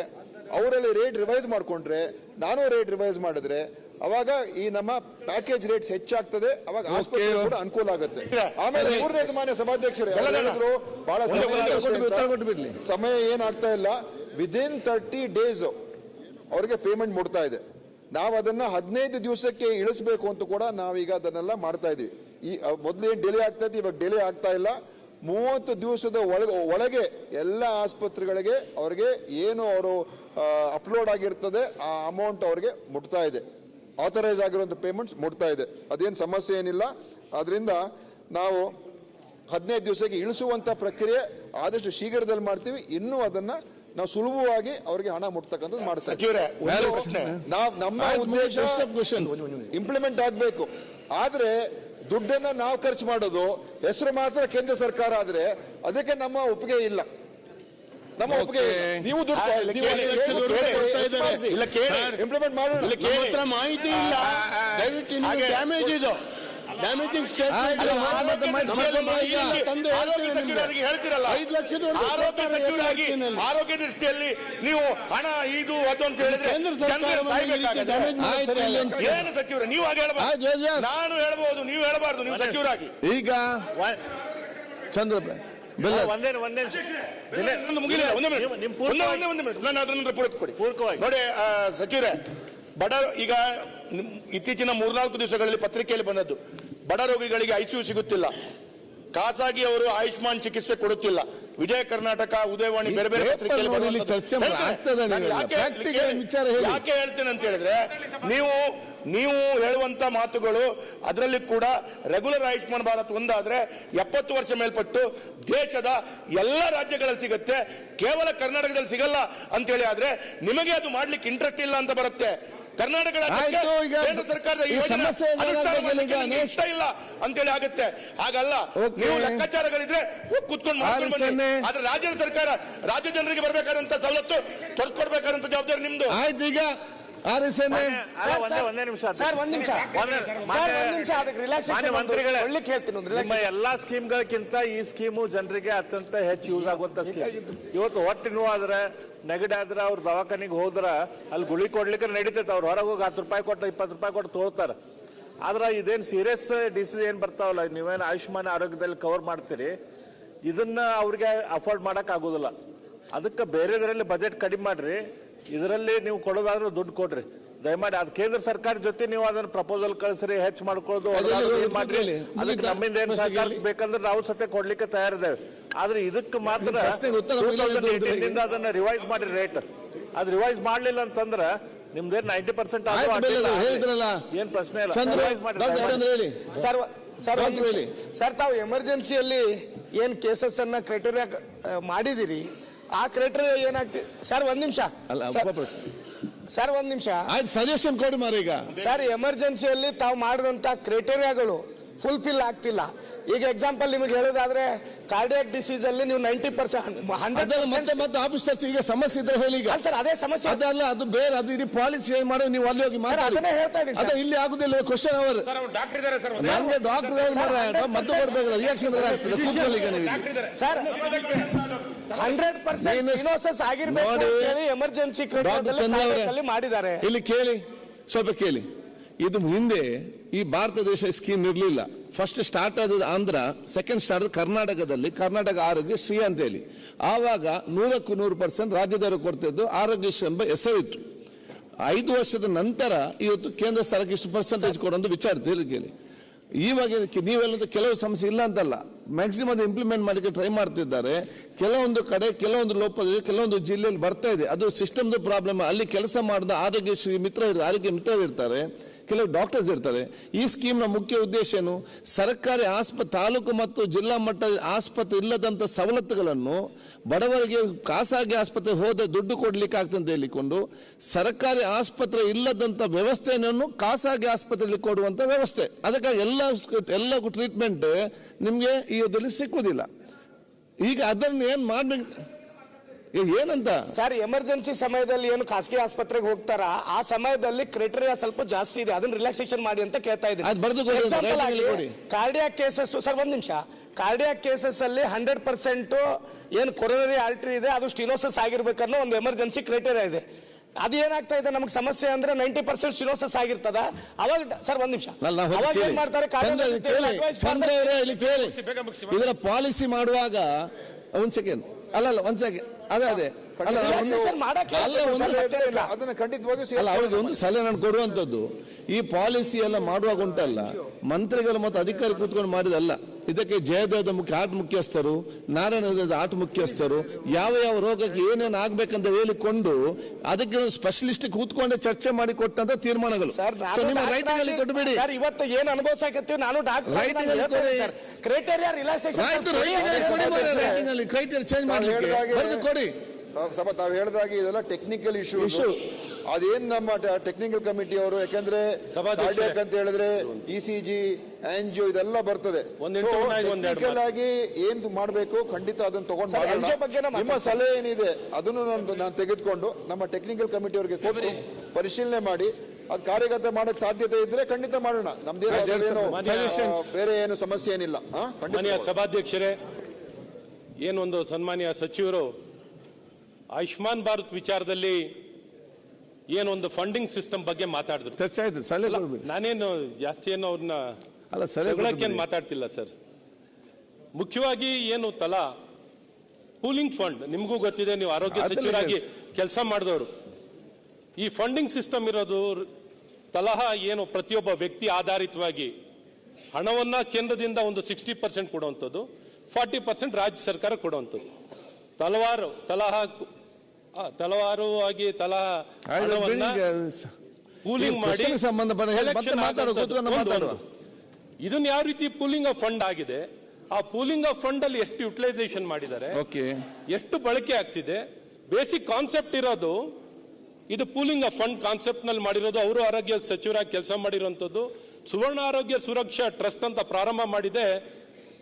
ಅವರಲ್ಲಿ ರೇಟ್ ರಿವೈಸ್ ಮಾಡಿಕೊಂಡ್ರೆ ನಾನು ರೇಟ್ ರಿವೈಸ್ ಮಾಡಿದ್ರೆ ಅವಾಗ ಈ ನಮ್ಮ ಪ್ಯಾಕೇಜ್ ರೇಟ್ಸ್ ಹೆಚ್ಚಾಗ್ತದೆ ಅವಾಗ ಆಸ್ಪತ್ರೆ ಕೂಡ ಅನುಕೂಲ ಆಗುತ್ತೆ. ಆಮೇಲೆ ಮೂರನೇದು ಮಾನ್ಯ ಸಭಾಧ್ಯಕ್ಷರೇ ಹೇಳಿದ್ರು ಬಹಳ ಸಮಯ ಏನಾಗ್ತಾ ಇಲ್ಲ. ವಿದಿನ್ ತರ್ಟಿ ಡೇಸ್ ಅವರಿಗೆ ಪೇಮೆಂಟ್ ಮುಡ್ತಾ ಇದೆ. ನಾವು ಅದನ್ನ ಹದಿನೈದು ದಿವಸಕ್ಕೆ ಇಳಿಸಬೇಕು ಅಂತ ಕೂಡ ನಾವೀಗ ಅದನ್ನೆಲ್ಲ ಮಾಡ್ತಾ ಇದೀವಿ. ಈ ಮೊದಲು ಏನು ಡಿಲೇ ಆಗ್ತಾ ಇತ್ತು ಇವಾಗ ಡಿಲೇ ಆಗ್ತಾ ಇಲ್ಲ. ಮೂವತ್ತು ದಿವಸದ ಒಳಗೆ ಒಳಗೆ ಎಲ್ಲ ಆಸ್ಪತ್ರೆಗಳಿಗೆ ಅವರಿಗೆ ಏನು ಅವರು ಅಪ್ಲೋಡ್ ಆಗಿರ್ತದೆ ಆ ಅಮೌಂಟ್ ಅವರಿಗೆ ಮುಟ್ತಾ ಇದೆ. ಆಥರೈಸ್ ಆಗಿರುವಂಥ ಪೇಮೆಂಟ್ಸ್ ಮುಟ್ತಾ ಇದೆ. ಅದೇನು ಸಮಸ್ಯೆ ಏನಿಲ್ಲ. ಅದರಿಂದ ನಾವು ಹದಿನೈದು ದಿವಸಕ್ಕೆ ಇಳಿಸುವಂಥ ಪ್ರಕ್ರಿಯೆ ಆದಷ್ಟು ಶೀಘ್ರದಲ್ಲಿ ಮಾಡ್ತೀವಿ. ಇನ್ನೂ ಅದನ್ನು ನಾವು ಸುಲಭವಾಗಿ ಅವರಿಗೆ ಹಣ ಮುಟ್ತಕ್ಕಂಥದ್ದು ಮಾಡ್ತಾ ನಾವು ನಮ್ಮ ಉದ್ದೇಶ. ಇಂಪ್ಲಿಮೆಂಟ್ ಆಗಬೇಕು. ಆದ್ರೆ ದುಡ್ಡನ್ನ ನಾವು ಖರ್ಚು ಮಾಡೋದು ಹೆಸರು ಮಾತ್ರ ಕೇಂದ್ರ ಸರ್ಕಾರ ಆದ್ರೆ ಅದಕ್ಕೆ ನಮ್ಮ ಒಪ್ಪಿಗೆ ಇಲ್ಲ. ನಮ್ಮ ಒಪ್ಪಿಗೆ ನೀವು ದುಡ್ಡು. ಇಂಪ್ಲಿಮೆಂಟ್ ಮಾಡಿ ಮಾಹಿತಿ ಇಲ್ಲ. ದಯವಿಟ್ಟು ಡ್ಯಾಮೇಜ್ ಇದು. ಡ್ಯಾಮೇಜಿಂಗ್ ಹೇಳ್ತಿರಲ್ಲ. ಐದು ಲಕ್ಷದವರೆಗೂ ಆರೋಗ್ಯ ಸಚಿವರಾಗಿ ಆರೋಗ್ಯ ದೃಷ್ಟಿಯಲ್ಲಿ ನೀವು ಹಣ ಇದು ಅದು ಅಂತ ಹೇಳಿದ್ರೆ ಏನು ಸಚಿವರು ನೀವು ಹಾಗೆ ಹೇಳಬಹುದು. ನಾನು ಹೇಳ್ಬೋದು ನೀವು ಹೇಳ್ಬಾರ್ದು ನೀವು ಸಚಿವರಾಗಿ. ಈಗ ಚಂದ್ರ ಒಂದೇ ಒಂದೇ ಒಂದು ಒಂದೇ ಒಂದೇ ಒಂದೇ ಒಂದು ನಾನು ಅದರ ನಂತರ ಪೂರಕ ಕೊಡಿ ಪೂರಕವಾಗಿ. ನೋಡಿ ಆ, ಸಚಿವರೇ ಬಡ ಈಗ ಇತ್ತೀಚಿನ ಮೂರ್ನಾಲ್ಕು ದಿವಸಗಳಲ್ಲಿ ಪತ್ರಿಕೆಯಲ್ಲಿ ಬಂದದ್ದು. ಬಡ ರೋಗಿಗಳಿಗೆ ಐಸಿಯು ಸಿಗುತ್ತಿಲ್ಲ. ಖಾಸಗಿ ಅವರು ಆಯುಷ್ಮಾನ್ ಚಿಕಿತ್ಸೆ ಕೊಡುತ್ತಿಲ್ಲ. ವಿಜಯ ಕರ್ನಾಟಕ ಉದಯವಾಣಿ ಬೇರೆ ಬೇರೆ. ಯಾಕೆ ಹೇಳ್ತೇನೆ? ಅಂತ ಹೇಳಿದ್ರೆ ನೀವು ನೀವು ಹೇಳುವಂತ ಮಾತುಗಳು ಅದರಲ್ಲಿ ಕೂಡ ರೆಗ್ಯುಲರ್ ಆಯುಷ್ಮಾನ್ ಭಾರತ್ ಒಂದಾದ್ರೆ ಎಪ್ಪತ್ತು ವರ್ಷ ಮೇಲ್ಪಟ್ಟು ದೇಶದ ಎಲ್ಲ ರಾಜ್ಯಗಳಲ್ಲಿ ಸಿಗುತ್ತೆ. ಕೇವಲ ಕರ್ನಾಟಕದಲ್ಲಿ ಸಿಗಲ್ಲ ಅಂತೇಳಿ ಆದ್ರೆ ನಿಮಗೆ ಅದು ಮಾಡ್ಲಿಕ್ಕೆ ಇಂಟ್ರೆಸ್ಟ್ ಇಲ್ಲ ಅಂತ ಬರುತ್ತೆ. ಕರ್ನಾಟಕ ಕೇಂದ್ರ ಸರ್ಕಾರದ? ಇಷ್ಟ ಇಲ್ಲ ಅಂತೇಳಿ ಆಗುತ್ತೆ ಹಾಗಲ್ಲ ನೀವು ಲೆಕ್ಕಾಚಾರಗಳಿದ್ರೆ ಕುತ್ಕೊಂಡು. ಆದ್ರೆ ರಾಜ್ಯ ಸರ್ಕಾರ ರಾಜ್ಯ ಜನರಿಗೆ ಬರಬೇಕಾದಂತ ಸವಲತ್ತು ತೊರ್ಕೊಡ್ಬೇಕಾದಂತ ಜವಾಬ್ದಾರಿ ನಿಮ್ದು ಆಯ್ತು ಈಗ ಎಲ್ಲಾ ಸ್ಕೀಮ್ಗಳಕ್ಕಿಂತ ಈ ಸ್ಕೀಮು ಜನರಿಗೆ ಅತ್ಯಂತ ಹೆಚ್ಚು ಯೂಸ್ ಆಗುವಂತ ಸ್ಕೀಮ್. ಇವತ್ತು ಹೊಟ್ಟೆ ನೋವು ಆದ್ರೆ ನೆಗಡಿ ಆದ್ರೆ ಅವ್ರ ದವಾಖಾನಿಗೆ ಹೋದ್ರ ಅಲ್ಲಿ ಗುಳಿ ಕೊಡ್ಲಿಕ್ಕೆ ನಡೀತೈತೆ. ಅವ್ರು ಹೊರಗೆ ಹೋಗಿ ಹತ್ತು ರೂಪಾಯಿ ಕೊಟ್ಟು ಇಪ್ಪತ್ತು ರೂಪಾಯಿ ಕೊಟ್ಟು ತೋಳ್ತಾರೆ. ಆದ್ರೆ ಇದೇನು ಸೀರಿಯಸ್ ಡಿಸೀಸ್ ಏನು ಬರ್ತಾವಲ್ಲ ನೀವೇನು ಆಯುಷ್ಮಾನ್ ಆರೋಗ್ಯದಲ್ಲಿ ಕವರ್ ಮಾಡ್ತೀರಿ ಇದನ್ನ ಅವ್ರಿಗೆ ಅಫೋರ್ಡ್ ಮಾಡಕ್ ಆಗೋದಿಲ್ಲ. ಅದಕ್ಕೆ ಬೇರೆದರಲ್ಲಿ ಬಜೆಟ್ ಕಡಿಮೆ ಮಾಡ್ರಿ. ಇದರಲ್ಲಿ ನೀವು ಕೊಡೋದಾದ್ರೂ ದುಡ್ಡು ಕೊಡ್ರಿ. ದಯಮಾಡಿ ಅದು ಕೇಂದ್ರ ಸರ್ಕಾರ ಜೊತೆ ನೀವು ಅದನ್ನ ಪ್ರಪೋಸಲ್ ಕಳಿಸ್ರಿ ಹೆಚ್ ಮಾಡ್ಕೊಳ್ಳೋದು ಏನ್ ಮಾಡ್ರಿ. ಅದಕ್ಕೆ? ನಮ್ಮಿಂದ ಏನ್ ಸರ್ಕಾರ ಬೇಕಂದ್ರೆ ನಾವು ಸತ್ಯ ಕೊಡ್ಲಿಕ್ಕೆ ತಯಾರಿದ್ದೇವೆ. ಆದ್ರೆ ಇದಕ್ಕೆ ಮಾತ್ರ ಪ್ರಶ್ನೆಗೆ ಉತ್ತರ ಕೊಡ್ಲಿಲ್ಲ ಅಂತ ಹೇಳಿದ್ರೆ 2018 ಇಂದ ಅದನ್ನ ರಿವೈಸ್ ಮಾಡಿ ರೇಟ್ ಅದು ರಿವೈಸ್ ಮಾಡ್ಲಿಲ್ಲ ಅಂತಂದ್ರ ನಿಮ್ದೇನ್ ನೈಂಟಿ ಪರ್ಸೆಂಟ್. ಏನ್ ಪ್ರಶ್ನೆ ಇಲ್ಲ. ಸರ್. ಸರ್ ತಾವು ಎಮರ್ಜೆನ್ಸಿಯಲ್ಲಿ ಏನ್ ಕೇಸಸ್ ಅನ್ನ ಕ್ರೈಟೇರಿಯಾ ಮಾಡಿದಿರಿ ಆ ಕ್ರೇಟರ್ ಏನಾಗ್ತಿ ಸರ್ ಒಂದ್ ನಿಮಿಷ. ಅಲ್ಲ ಸರ್- ಒಂದ್ ನಿಮಿಷ. ಆಯ್ತು ಸಜೆಷನ್ ಕೊಡಿ ಮಾರೀಗ ಸರ್ ಎಮರ್ಜೆನ್ಸಿಯಲ್ಲಿ ತಾವು ಮಾಡಿದಂತ ಕ್ರೈಟೇರಿಯಾಗಳು ಫುಲ್ಫಿಲ್ ಆಗ್ತಿಲ್ಲ. ಈಗ ಎಕ್ಸಾಂಪಲ್ ನಿಮಗೆ ಹೇಳೋದಾದ್ರೆ ಕಾರ್ಡಿಯಾಕ್ ಡಿಸೀಸ್ ಅಲ್ಲಿ ನೀವು ನೈಂಟಿ ಪರ್ಸೆಂಟ್ ಅದೆಲ್ಲ ಮತ್ತೆ ಹಂಡ್ರೆಡ್ ಮತ್ತೆ ಆಫೀಸ್ ಈಗ ಸಮಸ್ಯೆ ಇದ್ರೆ ಹೇಳಿ ಈಗ. ಸರ್ ಅದೇ ಸಮಸ್ಯೆ. ಅದಲ್ಲ ಅದು ಬೇರೆ ಅದು ಇಡೀ ಪಾಲಿಸಿ ಏನ್ ಮಾಡೋದು ನೀವು ಅಲ್ಲಿ ಹೋಗಿ ಮಾತಾಡಿ. ಅದನ್ನೇ ಹೇಳ್ತಾ ಇದ್ದೀನಿ, ಅದೇ ಇಲ್ಲಿ ಆಗುದಿಲ್ಲ ಕ್ವಶನ್ ಅವರ್ ನಮ್ಗೆ ಡಾಕ್ಟರ್ ಮದ್ದು ಕೊಡ್ಬೇಕಲ್ಲ ರಿಯಾಕ್ಷನ್ ಆಗ್ತದೆ ಕೂತ್ಕೊಳ್ಳಿ ಈಗ ನೀವು. ಸರ್ ಹಂಡ್ರೆಡ್ ಪರ್ಸೆಂಟ್ ಇನೋಸಸ್ ಆಗಿರ್ಬೇಕು ಅಂತ ಹೇಳಿ ಎಮರ್ಜೆನ್ಸಿ ಡಾಕ್ಟರ್ ಚಂದ್ರ ಅಲ್ಲಿ ಮಾಡಿದ್ದಾರೆ. ಇಲ್ಲಿ ಕೇಳಿ ಸ್ವಲ್ಪ ಕೇಳಿ. ಇದು ಹಿಂದೆ ಈ ಭಾರತ ದೇಶ ಸ್ಕೀಮ್ ಇರಲಿಲ್ಲ. ಫಸ್ಟ್ ಸ್ಟಾರ್ಟ್ ಆದದ್ದು ಆಂಧ್ರ ಸೆಕೆಂಡ್ ಸ್ಟಾರ್ಟ್ ಕರ್ನಾಟಕದಲ್ಲಿ, ಕರ್ನಾಟಕ ಆರೋಗ್ಯ ಶ್ರೀ ಅಂತ ಹೇಳಿ ಆವಾಗ ನೂರಕ್ಕೂ ನೂರು ಪರ್ಸೆಂಟ್ ರಾಜ್ಯದವರು ಕೊಡ್ತಿದ್ದು ಆರೋಗ್ಯ ಶ್ರೀ ಎಂಬ ಹೆಸರಿತ್ತು ಐದು ವರ್ಷದ ನಂತರ ಇವತ್ತು ಕೇಂದ್ರ ಸರ್ಕಾರಕ್ಕೆ ಇಷ್ಟು ಪರ್ಸೆಂಟೇಜ್ ಕೊಡೋದು ವಿಚಾರ ತಿಳಿಕೇಳಿ ಇವಾಗ ನೀವೆಲ್ಲದ ಕೆಲವು ಸಮಸ್ಯೆ ಇಲ್ಲ ಅಂತಲ್ಲ. ಮ್ಯಾಕ್ಸಿಮಮ್ ಇಂಪ್ಲಿಮೆಂಟ್ ಮಾಡಲಿಕ್ಕೆ ಟ್ರೈ ಮಾಡ್ತಿದ್ದಾರೆ. ಕೆಲವೊಂದು ಕಡೆ, ಕೆಲವೊಂದು ಲೋಪ ಕೆಲವೊಂದು ಜಿಲ್ಲೆಯಲ್ಲಿ ಬರ್ತಾ ಇದೆ. ಅದು ಸಿಸ್ಟಮ್ದು ಪ್ರಾಬ್ಲಮ್ ಅಲ್ಲಿ ಕೆಲಸ ಮಾಡಿದ ಆರೋಗ್ಯ ಶ್ರೀ ಮಿತ್ರ, ಆರೋಗ್ಯ ಮಿತ್ರರು ಇರ್ತಾರೆ ಕೆಲವು ಡಾಕ್ಟರ್ಸ್ ಇರ್ತಾರೆ. ಈ ಸ್ಕೀಮ್ನ ಮುಖ್ಯ ಉದ್ದೇಶ ಏನು? ಸರ್ಕಾರಿ ಆಸ್ಪತ್ರೆ ತಾಲೂಕು ಮತ್ತು ಜಿಲ್ಲಾ ಮಟ್ಟದ ಆಸ್ಪತ್ರೆ ಇಲ್ಲದಂಥ ಸವಲತ್ತುಗಳನ್ನು ಬಡವರಿಗೆ ಖಾಸಗಿ ಆಸ್ಪತ್ರೆ ಹೋದ ದುಡ್ಡು ಕೊಡಲಿಕ್ಕೆ ಅಂತ ಹೇಳಿಕೊಂಡು, ಸರ್ಕಾರಿ ಆಸ್ಪತ್ರೆ ಇಲ್ಲದಂಥ ವ್ಯವಸ್ಥೆಯನ್ನು ಖಾಸಗಿ ಆಸ್ಪತ್ರೆಯಲ್ಲಿ ಕೊಡುವಂಥ ವ್ಯವಸ್ಥೆ. ಅದಕ್ಕಾಗಿ ಎಲ್ಲ ಎಲ್ಲ ಟ್ರೀಟ್ಮೆಂಟ್ ನಿಮಗೆ ಈ ಸಿಕ್ಕುವುದಿಲ್ಲ ಈಗ ಅದನ್ನು ಏನು ಮಾಡ್ಬೇಕು? ಏನಂತ? ಸರ್ ಎಮರ್ಜೆನ್ಸಿ ಸಮಯದಲ್ಲಿ ಏನು ಖಾಸಗಿ ಆಸ್ಪತ್ರೆಗೆ ಹೋಗ್ತಾರ? ಆ ಸಮಯದಲ್ಲಿ ಕ್ರೈಟೇರಿಯಾ ಸ್ವಲ್ಪ ಜಾಸ್ತಿ ಇದೆ. ಅದನ್ನ ರಿಲ್ಯಾಕ್ಸೇಷನ್ ಮಾಡಿ ಅಂತ ಕೇಳ್ತಾ ಅದ್ ಬರ್ದು ಕೊಡಿ, ಇದ್ದೀನಿ ಕಾರ್ಡಿಯಾಕ್ ಕೇಸಸ್ ಸರ್ ಒಂದ್ ನಿಮಿಷ. ಕಾರ್ಡಿಯಾಕ್ ಕೇಸಸ್ ಅಲ್ಲಿ ಹಂಡ್ರೆಡ್ ಪರ್ಸೆಂಟ್ ಏನು ಕೊರೋನರಿ ಆಲ್ಟ್ರಿ ಇದೆ ಅದು ಸ್ಟಿನೋಸಸ್ ಆಗಿರ್ಬೇಕನ್ನೋ ಒಂದು ಎಮರ್ಜೆನ್ಸಿ ಕ್ರೈಟೇರಿಯಾ ಇದೆ. ಅದು ಏನಾಗ್ತಾ ಇದೆ? ನಮಗೆ ಸಮಸ್ಯೆ ಅಂದ್ರೆ ನೈಂಟಿ ಪರ್ಸೆಂಟ್ ಸಿನೋಸಸ್ ಆಗಿರ್ತದ? ಅವಾಗ ಸರ್ ಒಂದ್ ನಿಮಿಷ. ಅವಾಗ. ಏನ್ ಮಾಡ್ತಾರೆ? ಚಂದ್ರ ಇಲ್ಲಿ ಕೇಳಿ. advice ಚಂದ್ರ ಮಾಡ್ತಾರೆ. ಇಲ್ಲಿ ಕೇಳಿ. ಇದರ ಪಾಲಿಸಿ ಮಾಡುವಾಗ ಒಂದ್ ಸೆಕೆಂಡ್ ಅಲ್ಲ ಅಲ್ಲ ಒಂದ್ ಸೆಕೆಂಡ್ ಅದೇ ಅದೇ. ಅದನ್ನ ಖಂಡಿತವಾಗಿ ಅಲ್ಲ ಅವ್ರಿಗೆ ಒಂದು ಸಲಹೆ ನಾನು ಕೊಡುವಂತದ್ದು ಈ ಪಾಲಿಸಿ ಎಲ್ಲ ಮಾಡುವಾಗ ಉಂಟಲ್ಲ ಮಂತ್ರಿಗಳು ಮತ್ತು ಅಧಿಕಾರಿ ಕೂತ್ಕೊಂಡು ಮಾಡಿದಲ್ಲ. ಇದಕ್ಕೆ ಜಯದೇವದ ಮುಖ್ಯ ಆಟ ಮುಖ್ಯಸ್ಥರು ನಾರಾಯಣದ ಆಟ ಮುಖ್ಯಸ್ಥರು ಯಾವ ಯಾವ ರೋಗಕ್ಕೆ ಏನೇನು ಆಗ್ಬೇಕಂತ ಹೇಳಿಕೊಂಡು ಅದಕ್ಕೆ ಒಂದು ಸ್ಪೆಷಲಿಸ್ಟ್ ಕೂತ್ಕೊಂಡೆ ಚರ್ಚೆ ಮಾಡಿ ಕೊಟ್ಟಂತ ತೀರ್ಮಾನಗಳು. ನಿಮ್ಮ ರೈಟಿಂಗ್ ಅಲ್ಲಿ ಕೊಟ್ಟಬೇಡಿ ಸರ್ ಇವತ್ತು ಏನು ಅನುಭವಿಸಕತ್ತೀವಿ ನಾನು Writing ಅಲ್ಲಿ ಕೊಡಿ. ಡಾಕ್ಟರ್ ಕ್ರೈಟೇರಿಯಾ ರಿಲ್ಯಾಕ್ಸೇಷನ್ ರೈಟಿಂಗ್ ಅಲ್ಲಿ ಕೊಡಿ ಮಾರ್ರೆ, ಅಲ್ಲಿ ಕ್ರೈಟೇರಿಯಾ ಚೇಂಜ್ ಮಾಡಿ ಬರೆದು ಕೊಡಿ. ಸ- ಸಭಾ ತಾವು ಹೇಳಿದಾಗೆ ಇದೆಲ್ಲ ಟೆಕ್ನಿಕಲ್ ಇಶ್ಯೂ ಇಶ್ಯೂ ಅದೇನ್ ನಮ್ಮ ಟೆಕ್ನಿಕಲ್ ಕಮಿಟಿ ಅವರು ಯಾಕಂದ್ರೆ ಕಾರ್ಡಿಯಾಕ್ ಅಂತ ಹೇಳಿದ್ರೆ ಇ ಸಿ ಜಿ ಆಂಜಿಯೋ ಇದೆಲ್ಲ ಬರ್ತದೆ. ಟೆಕ್ನಿಕಲ್ ಆಗಿ ಏನ್ ಮಾಡಬೇಕು ಖಂಡಿತ ಅದನ್ನ ತಗೊಂಡು ನಿಮ್ಮ ಸಲಹೆ ಏನಿದೆ ಅದನ್ನು ನಾನು ನಾನು ತೆಗೆದುಕೊಂಡು ನಮ್ಮ ಟೆಕ್ನಿಕಲ್ ಕಮಿಟಿ ಅವರಿಗೆ ಕೊಟ್ಟು ಪರಿಶೀಲನೆ ಮಾಡಿ ಅದು ಕಾರ್ಯಗತ ಮಾಡಕ್ ಸಾಧ್ಯತೆ ಇದ್ರೆ ಖಂಡಿತ ಮಾಡೋಣ. ನಮ್ದೇನು ಬೇರೆ ಏನು ಸಮಸ್ಯೆ ಏನಿಲ್ಲ. ಸಭಾಧ್ಯಕ್ಷರೇ ಏನೊಂದು ಸನ್ಮಾನ್ಯ ಸಚಿವರು ಆಯುಷ್ಮಾನ್ ಭಾರತ್ ವಿಚಾರದಲ್ಲಿ ಏನೊಂದು ಫಂಡಿಂಗ್ ಸಿಸ್ಟಮ್ ಬಗ್ಗೆ ಮಾತಾಡಿದ್ರು. ಚರ್ಚೆ ಆಯ್ತು ಸಲಹೆ ನಾನೇನು ಜಾಸ್ತಿ ಏನು ಅವ್ರನ್ನ ಅಲ್ಲ ಸಲಹೆ ತಗೊಳಕ್ಕೇನು ಮಾತಾಡ್ತಿಲ್ಲ ಸರ್. ಮುಖ್ಯವಾಗಿ ಏನು ತಲಾ ಪೂಲಿಂಗ್ ಫಂಡ್ ನಿಮಗೂ ಗೊತ್ತಿದೆ ನೀವು ಆರೋಗ್ಯ ಅದೆಲ್ಲ ಸಚಿವರಾಗಿ ಕೆಲಸ ಮಾಡಿದವರು. ಈ ಫಂಡಿಂಗ್ ಸಿಸ್ಟಮ್ ಇರೋದು ತಲಹ ಏನು ಪ್ರತಿಯೊಬ್ಬ ವ್ಯಕ್ತಿ ಆಧಾರಿತವಾಗಿ ಹಣವನ್ನ ಕೇಂದ್ರದಿಂದ ಒಂದು ಸಿಕ್ಸ್ಟಿ ಪರ್ಸೆಂಟ್ ಕೊಡುವಂಥದ್ದು ಫಾರ್ಟಿ ಪರ್ಸೆಂಟ್ ರಾಜ್ಯ ಸರ್ಕಾರ ಕೊಡುವಂಥದ್ದು. ತಲವಾರು ತಲಹ ಆ, ತಲವಾರು ಆಗಿ ತಲಹ ಆಯ್ತು, ಹಣವನ್ನ ಬಿಡಿ ಈಗ ಸ- ಪೂಲಿಂಗ್ ಮಾಡಿ ಮಾತಾಡುವ. ಒಂದು. ಇದನ್ನ ಯಾವ ರೀತಿ ಪೂಲಿಂಗ್ ಆಫ್ ಫಂಡ್ ಆಗಿದೆ? ಆ ಪೂಲಿಂಗ್ ಆಫ್ ಫಂಡ್ ಅಲ್ಲಿ ಎಷ್ಟು ಯುಟಿಲೈಸೇಷನ್ ಮಾಡಿದ್ದಾರೆ? ಓಕೆ ಎಷ್ಟು ಬಳಕೆ ಆಗ್ತಿದೆ? ಬೇಸಿಕ್ ಕಾನ್ಸೆಪ್ಟ್ ಇರೋದು ಇದು ಪೂಲಿಂಗ್ ಆಫ್ ಫಂಡ್ ಕಾನ್ಸೆಪ್ಟ್ನಲ್ಲಿ ಮಾಡಿರೋದು. ಅವರು ಆರೋಗ್ಯ ಸಚಿವರಾಗಿ ಕೆಲಸ ಮಾಡಿರುವಂತದ್ದು ಸುವರ್ಣ ಆರೋಗ್ಯ ಸುರಕ್ಷಾ ಟ್ರಸ್ಟ್ ಅಂತ ಪ್ರಾರಂಭ ಮಾಡಿದೆ.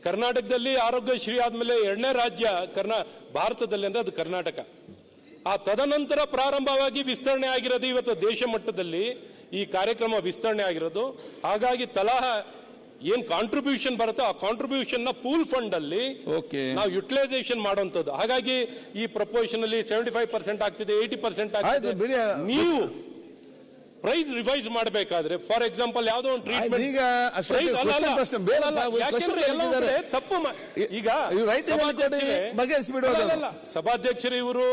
ಕರ್ನಾಟಕದಲ್ಲಿ ಆರೋಗ್ಯ ಶ್ರೀ ಆದ್ಮೇಲೆ ಎರಡನೇ ರಾಜ್ಯ ಕರ್ನಾ ಭಾರತದಲ್ಲಿ ಅಂದ್ರೆ ಅದು ಕರ್ನಾಟಕ. ಆ ತದನಂತರ ಪ್ರಾರಂಭವಾಗಿ ವಿಸ್ತರಣೆ ಆಗಿರೋದು ಇವತ್ತು ದೇಶ ಮಟ್ಟದಲ್ಲಿ ಈ ಕಾರ್ಯಕ್ರಮ ವಿಸ್ತರಣೆ ಆಗಿರೋದು. ಹಾಗಾಗಿ ತಲಾಹ ಏನ್ ಕಾಂಟ್ರಿಬ್ಯೂಷನ್ ಬರುತ್ತೋ ಆ ಕಾಂಟ್ರಿಬ್ಯೂಷನ್ನ ಪೂಲ್ ಫಂಡ್ ಅಲ್ಲಿ. ನಾವು ಯುಟಿಲೈಸೇಷನ್ ಮಾಡುವಂತದ್ದು ಹಾಗಾಗಿ ಈ ಪ್ರಪೋರ್ಷನ್ ಅಲ್ಲಿ ಸೆವೆಂಟಿ ಫೈವ್ ಪರ್ಸೆಂಟ್ ಆಗ್ತಿದೆ ಏಯ್ಟಿ ಪರ್ಸೆಂಟ್ ಆಗ್ತಿದೆ. ನೀವು ಪ್ರೈಸ್ ರಿವೈಸ್ ಮಾಡಬೇಕಾದ್ರೆ ಫಾರ್ ಎಕ್ಸಾಂಪಲ್ ಯಾವ್ದೋ ಒಂದು ಟ್ರೀಟ್ಮೆಂಟ್ ಈಗ ತಪ್ಪು ಈಗ. ಸಭಾಧ್ಯಕ್ಷರು ಇವರು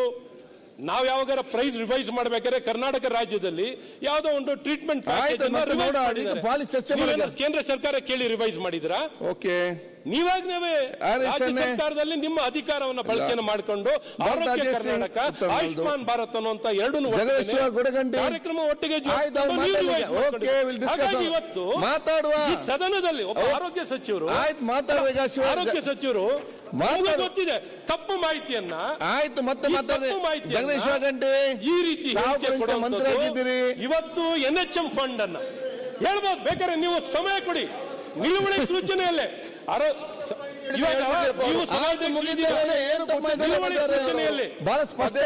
ನಾವ್ ಯಾವಾಗಾರ ಪ್ರೈಸ್ ರಿವೈಸ್ ಮಾಡ್ಬೇಕಾದ್ರೆ ಕರ್ನಾಟಕ ರಾಜ್ಯದಲ್ಲಿ ಯಾವ್ದೋ ಒಂದು ಟ್ರೀಟ್ಮೆಂಟ್. ಕೇಂದ್ರ ಸರ್ಕಾರ ಕೇಳಿ ರಿವೈಸ್ ಮಾಡಿದ್ರಾ ಓಕೆ ನೀವಾಗ ನೀವೇ ಆರ್ ಎಸ್ ರಾಜ್ಯ ಸರ್ಕಾರದಲ್ಲಿ ನಿಮ್ಮ ಅಧಿಕಾರವನ್ನ ಬಳಕೆಯನ್ನು ಮಾಡಿಕೊಂಡು ಆರೋಗ್ಯ ಕರ್ನಾಟಕ ಆಯುಷ್ಮಾನ್ ಭಾರತ್ ಅನ್ನುವಂತ ಎರಡು ಜಗದೀಶ್ವರ ಗುಡಗಂಟಿ. ಕಾರ್ಯಕ್ರಮ ಒಟ್ಟಿಗೆ ಇವತ್ತು ಮಾತಾಡುವ. ಸದನದಲ್ಲಿ ಒಬ್ಬ ಆರೋಗ್ಯ ಸಚಿವರು ಆರೋಗ್ಯ ಸಚಿವರು. ಗೊತ್ತಿದೆ ತಪ್ಪು ಮಾಹಿತಿಯನ್ನ ಆಯ್ತು ಮತ್ತೆ ಗಂಟೆ ಈ ರೀತಿ. ಇವತ್ತು ಎನ್ ಎಚ್ ಎಂ ಫಂಡ್ ಅನ್ನ ಹೇಳ್ಬೋದು ಬೇಕಾದ್ರೆ ನೀವು ಸಮಯ ಕೊಡಿ. ನಿಲುವಳಿ ಸೂಚನೆಯಲ್ಲೇ. ಬಹಳ ಸ್ಪಷ್ಟ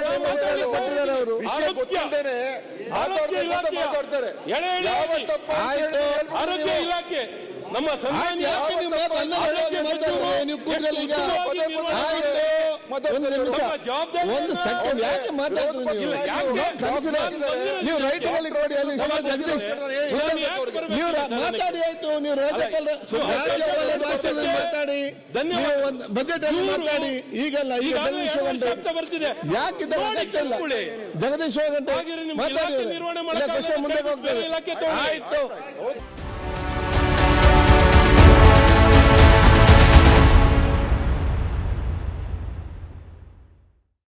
ಮಾತಾಡ್ತಾರೆ. ಆರೋಗ್ಯ. ಇಲಾಖೆ. ನಮ್ಮ ಆಯ್ತು, ಒಂದು ನಿಮಿಷ. ಒಂದು ಸೆಕೆಂಡ್ ಯಾಕೆ ಮಾತಾಡಿದ್ರು ನೀವು? ಇಲ್ಲ, ಯಾಕೆ? ಕನ್ಸಿಡರ್ ನೀವು ರೈಟಿಂಗ್ ಅಲ್ಲಿ ಜಗದೀಶ್. ಯಾಕೆ ನೀವು? ಮಾತಾಡಿ ಆಯ್ತು ನೀವು ರಾಜ್ಯಪಾಲ ಭಾಷೆಯಲ್ಲಿ ಮಾತಾಡಿ ಬಜೆಟ್ ಅಲ್ಲಿ ಮಾತಾಡಿ ಈಗಲ್ಲ ಈಗ ಜಗದೀಶ್ ಎರಡು ಗಂಟೆ ಶಬ್ದ ಬರ್ತಿದೆ. ಯಾಕಿದೆ ನೋಡಿ ಗೊತ್ತಿಲ್ಲ ಜಗದೀಶ್ ಹೋಗಂತ. ಮಾತಾಡಿ ಇಲ್ಲ ಮುಂದೆ ಹೋಗ್ತಾರೆ. ಆಯ್ತು.